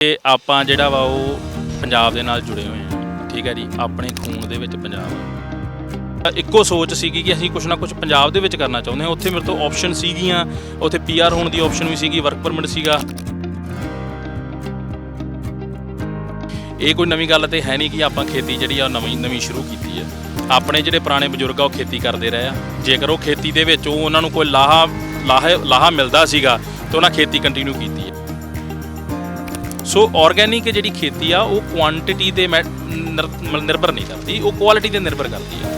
ਤੇ ਆਪਾਂ ਜਿਹੜਾ ਵਾ ਉਹ ਪੰਜਾਬ ਦੇ ਨਾਲ ਜੁੜੇ ਹੋਏ ਆ ਠੀਕ ਹੈ ਜੀ, ਆਪਣੇ ਖੂਨ ਦੇ ਵਿੱਚ ਪੰਜਾਬ। ਆ ਇੱਕੋ ਸੋਚ ਸੀਗੀ ਕਿ ਅਸੀਂ ਕੁਝ ਨਾ ਕੁਝ ਪੰਜਾਬ ਦੇ ਵਿੱਚ ਕਰਨਾ ਚਾਹੁੰਦੇ ਹਾਂ। ਉੱਥੇ ਮੇਰੇ ਤੋਂ ਆਪਸ਼ਨ ਸੀਗੀਆਂ, ਉੱਥੇ ਪੀਆਰ ਹੋਣ ਦੀ ਆਪਸ਼ਨ ਵੀ ਸੀਗੀ ਵਰਕ ਪਰਮਿਟ ਸੀਗਾ। ਇਹ ਕੋਈ ਨਵੀਂ ਗੱਲ ਤੇ ਹੈ ਨਹੀਂ ਕਿ ਆਪਾਂ ਖੇਤੀ ਜਿਹੜੀ ਆ ਉਹ ਨਵੀਂ ਨਵੀਂ ਸ਼ੁਰੂ ਕੀਤੀ ਹੈ। ਆਪਣੇ ਜਿਹੜੇ ਪੁਰਾਣੇ ਬਜ਼ੁਰਗ ਆ, ਉਹ ਖੇਤੀ ਕਰਦੇ ਰਹੇ ਆ। ਜੇਕਰ ਉਹ ਖੇਤੀ ਦੇ ਵਿੱਚ ਉਹ ਉਹਨਾਂ ਨੂੰ ਕੋਈ ਲਾਹਾ ਲਾਹਾ ਲਾਹਾ ਮਿਲਦਾ ਸੀਗਾ, ਤਾਂ ਉਹਨਾਂ ਖੇਤੀ ਕੰਟੀਨਿਊ ਕੀਤੀ ਹੈ। ਸੋ ਆਰਗੈਨਿਕ ਜਿਹੜੀ ਖੇਤੀ ਆ, ਉਹ ਕੁਆਂਟੀਟੀ ਤੇ ਮੈ- ਨਿਰ- ਮਤਲਬ ਨਿਰਭਰ ਨਹੀਂ ਕਰਦੀ, ਉਹ ਕੁਆਲਿਟੀ ਤੇ ਨਿਰਭਰ ਕਰਦੀ ਆ।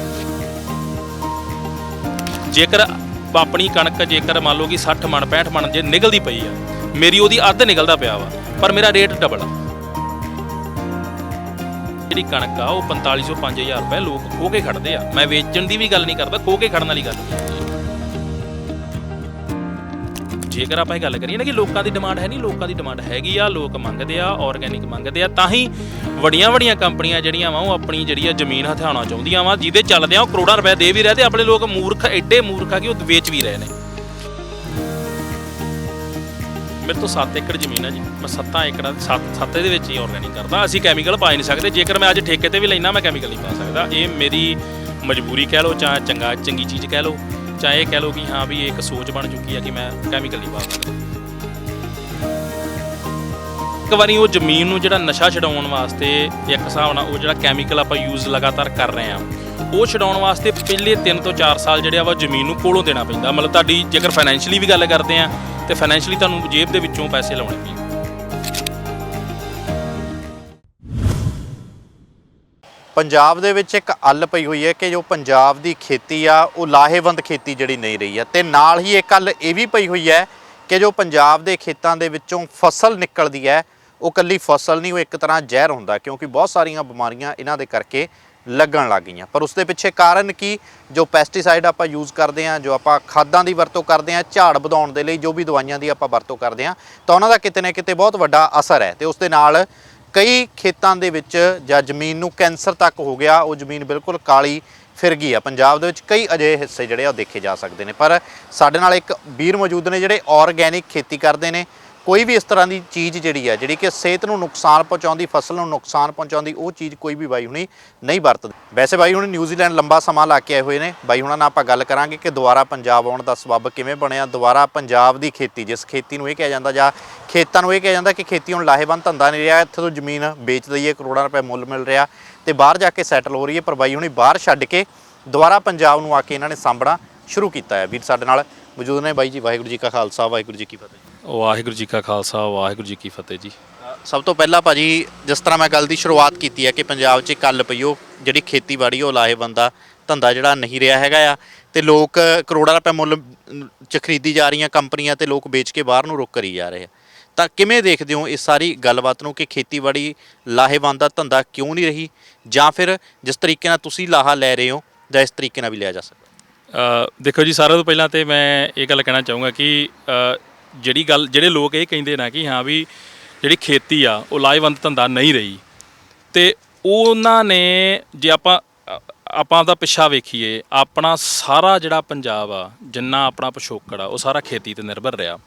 ਜੇਕਰ ਆਪਣੀ ਕਣਕ, ਜੇਕਰ ਮੰਨ ਲਓ ਕਿ 60 ਮਣ 65 ਮਣ ਜੇ ਨਿਕਲਦੀ ਪਈ ਆ, ਮੇਰੀ ਉਹਦੀ ਅੱਧ ਨਿਕਲਦਾ ਪਿਆ ਵਾ, ਪਰ ਮੇਰਾ ਰੇਟ ਡਬਲ ਆ। ਜਿਹੜੀ ਕਣਕ ਆ, ਉਹ 4500 5000 ਰੁਪਏ ਲੋਕ ਖੋ ਕੇ ਖੜਦੇ ਆ। ਮੈਂ ਵੇਚਣ ਦੀ ਵੀ ਗੱਲ ਨਹੀਂ ਕਰਦਾ ਖੋ ਕੇ ਖੜਨ ਵਾਲੀ ਗੱਲ ਨਹੀਂ ਹੈ ਜੇਕਰ ਆਪਾਂ ਇਹ ਗੱਲ ਕਰੀਏ ਨਾ ਕਿ ਲੋਕਾਂ ਦੀ ਡਿਮਾਂਡ ਹੈ ਨਹੀਂ, ਲੋਕਾਂ ਦੀ ਡਿਮਾਂਡ ਹੈਗੀ ਆ, ਲੋਕ ਮੰਗਦੇ ਆ ਆਰਗੈਨਿਕ ਮੰਗਦੇ ਆ, ਤਾਂ ਹੀ ਵੱਡੀਆਂ ਵੱਡੀਆਂ ਕੰਪਨੀਆਂ ਜਿਹੜੀਆਂ ਵਾ, ਉਹ ਆਪਣੀ ਜਿਹੜੀ ਆ ਜ਼ਮੀਨ ਹਥਿਆਉਣਾ ਚਾਹੁੰਦੀਆਂ ਵਾ, ਜਿਹਦੇ ਚੱਲਦੇ ਆ ਉਹ ਕਰੋੜਾਂ ਰੁਪਏ ਦੇ ਵੀ ਰਹੇ ਤੇ ਆਪਣੇ ਲੋਕ ਮੂਰਖ ਐਡੇ ਮੂਰਖ ਆ ਕਿ ਉਹ ਵੇਚ ਵੀ ਰਹੇ ਨੇ। ਮੇਰੇ ਤੋਂ 7 ਏਕੜ ਜ਼ਮੀਨ ਹੈ ਜੀ, ਮੈਂ 7 ਏਕੜਾਂ 7 7 ਦੇ ਵਿੱਚ ਹੀ ਆਰਗੈਨਿਕ ਕਰਦਾ, ਅਸੀਂ ਕੈਮੀਕਲ ਪਾ ਨਹੀਂ ਸਕਦੇ, ਜੇਕਰ ਮੈਂ ਅੱਜ ਠੇਕੇ ਤੇ ਵੀ ਲੈਣਾ ਮੈਂ ਕੈਮੀਕਲ ਨਹੀਂ ਪਾ ਸਕਦਾ, ਇਹ ਮੇਰੀ ਮਜਬੂਰੀ ਕਹਿ ਲਓ ਜਾਂ ਚੰਗਾ, ਚੰਗੀ ਚੀਜ਼ ਕਹਿ ਲਓ। ਚਾਹੇ ਕਹਿ ਲਓ ਕਿ ਹਾਂ ਵੀ ਇਹ ਇੱਕ ਸੋਚ ਬਣ ਚੁੱਕੀ ਹੈ ਕਿ ਮੈਂ ਕੈਮੀਕਲ ਨਹੀਂ ਪਾ ਇੱਕ ਵਾਰੀ ਉਹ ਜ਼ਮੀਨ ਨੂੰ ਜਿਹੜਾ ਨਸ਼ਾ ਛਡਾਉਣ ਵਾਸਤੇ ਇੱਕ ਹਿਸਾਬ ਨਾਲ ਉਹ ਜਿਹੜਾ ਕੈਮੀਕਲ ਆਪਾਂ ਯੂਜ਼ ਲਗਾਤਾਰ ਕਰ ਰਹੇ ਆ, ਉਹ ਛਡਾਉਣ ਵਾਸਤੇ ਪਹਿਲੇ 3 ਤੋਂ 4 ਸਾਲ ਜਿਹੜੇ ਆ ਵਾ ਜ਼ਮੀਨ ਨੂੰ ਕੋਲੋਂ ਦੇਣਾ ਪੈਂਦਾ। ਮਤਲਬ ਤੁਹਾਡੀ ਜੇਕਰ ਫਾਈਨੈਂਸ਼ੀਅਲੀ ਵੀ ਗੱਲ ਕਰਦੇ ਆ, ਤੇ ਫਾਈਨੈਂਸ਼ੀਅਲੀ ਤੁਹਾਨੂੰ ਜੇਬ ਦੇ ਵਿੱਚੋਂ ਪੈਸੇ ਲਾਉਣੇ ਪੈਂਦੇ। ਪੰਜਾਬ ਦੇ ਵਿੱਚ ਇੱਕ ਅੱਲ ਪਈ ਹੋਈ ਹੈ ਕਿ ਜੋ ਪੰਜਾਬ ਦੀ ਖੇਤੀ ਆ, ਉਹ ਲਾਹੇਵੰਦ ਖੇਤੀ ਜਿਹੜੀ ਨਹੀਂ ਰਹੀ ਹੈ। ਤੇ ਨਾਲ ਹੀ ਇੱਕ ਅੱਲ ਇਹ ਵੀ ਪਈ ਹੋਈ ਹੈ ਕਿ ਜੋ ਪੰਜਾਬ ਦੇ ਖੇਤਾਂ ਦੇ ਵਿੱਚੋਂ ਫਸਲ ਨਿਕਲਦੀ ਹੈ, ਉਹ ਕੱਲੀ ਫਸਲ ਨਹੀਂ, ਉਹ ਇੱਕ ਤਰ੍ਹਾਂ ਜ਼ਹਿਰ ਹੁੰਦਾ ਕਿਉਂਕਿ ਬਹੁਤ ਸਾਰੀਆਂ ਬਿਮਾਰੀਆਂ ਇਹਨਾਂ ਦੇ ਕਰਕੇ ਲੱਗਣ ਲੱਗ ਗਈਆਂ। ਪਰ ਉਸ ਦੇ ਪਿੱਛੇ ਕਾਰਨ ਕੀ? ਜੋ ਪੈਸਟੀਸਾਈਡ ਆਪਾਂ ਯੂਜ਼ ਕਰਦੇ ਹਾਂ, ਜੋ ਆਪਾਂ ਖਾਦਾਂ ਦੀ ਵਰਤੋਂ ਕਰਦੇ ਹਾਂ, ਝਾੜ ਵਧਾਉਣ ਦੇ ਲਈ ਜੋ ਵੀ ਦਵਾਈਆਂ ਦੀ ਆਪਾਂ ਵਰਤੋਂ ਕਰਦੇ ਹਾਂ, ਤਾਂ ਉਹਨਾਂ ਦਾ ਕਿਤੇ ਨਾ ਕਿਤੇ ਬਹੁਤ ਵੱਡਾ ਅਸਰ ਹੈ। ਤੇ ਉਸ ਦੇ ਨਾਲ ਕਈ ਖੇਤਾਂ ਦੇ ਵਿੱਚ ਜਾਂ ਜ਼ਮੀਨ ਨੂੰ ਕੈਂਸਰ ਤੱਕ ਹੋ ਗਿਆ, ਉਹ ਜ਼ਮੀਨ ਬਿਲਕੁਲ ਕਾਲੀ ਫਿਰ ਗਈ ਆ। ਪੰਜਾਬ ਦੇ ਵਿੱਚ ਕਈ ਅਜਿਹੇ ਹਿੱਸੇ ਜਿਹੜੇ ਆ ਉਹ ਦੇਖੇ ਜਾ ਸਕਦੇ ਨੇ। ਪਰ ਸਾਡੇ ਨਾਲ ਇੱਕ ਵੀਰ ਮੌਜੂਦ ਨੇ ਜਿਹੜੇ ਆਰਗੈਨਿਕ ਖੇਤੀ ਕਰਦੇ ਨੇ। ਕੋਈ ਵੀ ਇਸ ਤਰ੍ਹਾਂ ਦੀ ਚੀਜ਼ ਜਿਹੜੀ ਆ, ਜਿਹੜੀ ਕਿ ਸਿਹਤ ਨੂੰ ਨੁਕਸਾਨ ਪਹੁੰਚਾਉਂਦੀ, ਫਸਲ ਨੂੰ ਨੁਕਸਾਨ ਪਹੁੰਚਾਉਂਦੀ, ਉਹ ਚੀਜ਼ ਕੋਈ ਵੀ ਬਾਈ ਹੁਣੀ ਨਹੀਂ ਵਰਤਦੇ। ਵੈਸੇ ਬਾਈ ਹੁਣੀ ਨਿਊਜ਼ੀਲੈਂਡ ਲੰਬਾ ਸਮਾਂ ਲਾ ਕੇ ਆਏ ਹੋਏ ਨੇ। ਬਾਈ ਹੁਣਾਂ ਨਾਲ ਆਪਾਂ ਗੱਲ ਕਰਾਂਗੇ ਕਿ ਦੁਬਾਰਾ ਪੰਜਾਬ ਆਉਣ ਦਾ ਸਬੱਬ ਕਿਵੇਂ ਬਣਿਆ, ਦੁਬਾਰਾ ਪੰਜਾਬ ਦੀ ਖੇਤੀ, ਜਿਸ ਖੇਤੀ ਨੂੰ ਇਹ ਕਿਹਾ ਜਾਂਦਾ ਜਾਂ ਖੇਤਾਂ ਨੂੰ ਇਹ ਕਿਹਾ ਜਾਂਦਾ ਕਿ ਖੇਤੀ ਹੁਣ ਲਾਹੇਵੰਦ ਧੰਦਾ ਨਹੀਂ ਰਿਹਾ, ਇੱਥੇ ਤੋਂ ਜ਼ਮੀਨ ਵੇਚ ਦਈਏ ਕਰੋੜਾਂ ਰੁਪਏ ਮੁੱਲ ਮਿਲ ਰਿਹਾ ਤੇ ਬਾਹਰ ਜਾ ਕੇ ਸੈਟਲ ਹੋ ਰਹੀ ਹੈ, ਪਰ ਬਾਈ ਹੁਣੀ ਬਾਹਰ ਛੱਡ ਕੇ ਦੁਬਾਰਾ ਪੰਜਾਬ ਨੂੰ ਆ ਕੇ ਇਹਨਾਂ ਨੇ ਸਾਂਭਣਾ ਸ਼ੁਰੂ ਕੀਤਾ ਹੈ। ਵੀਰ ਸਾਡੇ ਨਾਲ ਮੌਜੂਦ ਨੇ ਬਾਈ ਜੀ, ਵਾਹਿਗੁਰੂ ਜੀ ਕਾ ਖਾਲਸਾ, ਵਾਹਿਗੁਰੂ ਜੀ ਕੀ ਫਤਿਹ। ਵਾਹਿਗੁਰੂ ਜੀ ਕਾ ਖਾਲਸਾ ਵਾਹਿਗੁਰੂ ਜੀ ਕੀ ਫਤਿਹ ਜੀ। ਸਭ ਤੋਂ ਪਹਿਲਾਂ ਭਾਜੀ ਜਿਸ ਤਰ੍ਹਾਂ ਮੈਂ ਗੱਲ ਦੀ ਸ਼ੁਰੂਆਤ ਕੀਤੀ ਹੈ ਕਿ ਪੰਜਾਬ 'ਚ ਕੱਲ ਪਈ ਉਹ ਜਿਹੜੀ ਖੇਤੀਬਾੜੀ ਉਹ ਲਾਹੇਵੰਦ ਆ ਧੰਦਾ ਜਿਹੜਾ ਨਹੀਂ ਰਿਹਾ ਹੈਗਾ ਆ ਤੇ ਲੋਕ ਕਰੋੜਾਂ ਰੁਪਏ ਮੁੱਲ 'ਚ ਖਰੀਦੀ ਜਾ ਰਹੀਆਂ ਕੰਪਨੀਆਂ ਤੇ ਲੋਕ ਵੇਚ ਕੇ ਬਾਹਰ ਨੂੰ ਰੁਕ ਕਰੀ ਜਾ ਰਹੇ ਆ। ਤਾਂ ਕਿਵੇਂ ਦੇਖਦੇ ਹੋ ਇਸ ਸਾਰੀ ਗੱਲਬਾਤ ਨੂੰ ਕਿ ਖੇਤੀਬਾੜੀ ਲਾਹੇਵੰਦ ਦਾ ਧੰਦਾ ਕਿਉਂ ਨਹੀਂ ਰਹੀ? ਜਾਂ ਫਿਰ ਜਿਸ ਤਰੀਕੇ ਨਾਲ ਤੁਸੀਂ ਲਾਹਾ ਲੈ ਰਹੇ ਹੋ ਜਾਂ ਇਸ ਤਰੀਕੇ ਨਾਲ ਵੀ ਲਿਆ ਜਾ ਸਕਦਾ? ਦੇਖੋ ਜੀ ਸਾਰਿਆਂ ਤੋਂ ਪਹਿਲਾਂ ਤੇ ਮੈਂ ਇਹ ਗੱਲ ਕਹਿਣਾ ਚਾਹੂੰਗਾ ਕਿ ਜਿਹੜੀ ਗੱਲ, ਜਿਹੜੇ ਲੋਕ ਇਹ ਕਹਿੰਦੇ ਨਾ ਕਿ ਹਾਂ ਵੀ ਜਿਹੜੀ ਖੇਤੀ ਆ, ਉਹ ਲਾਹੇਵੰਦ ਧੰਦਾ ਨਹੀਂ ਰਹੀ। ਤੇ ਉਹਨਾਂ ਨੇ ਜੇ ਆਪਾਂ ਆਪਾਂ ਦਾ ਪਿੱਛਾ ਵੇਖੀਏ, ਆਪਣਾ ਸਾਰਾ ਜਿਹੜਾ ਪੰਜਾਬ ਆ, ਜਿੰਨਾ ਆਪਣਾ ਪਿਛੋਕੜ ਆ, ਉਹ ਸਾਰਾ ਖੇਤੀ ਤੇ ਨਿਰਭਰ ਰਿਹਾ।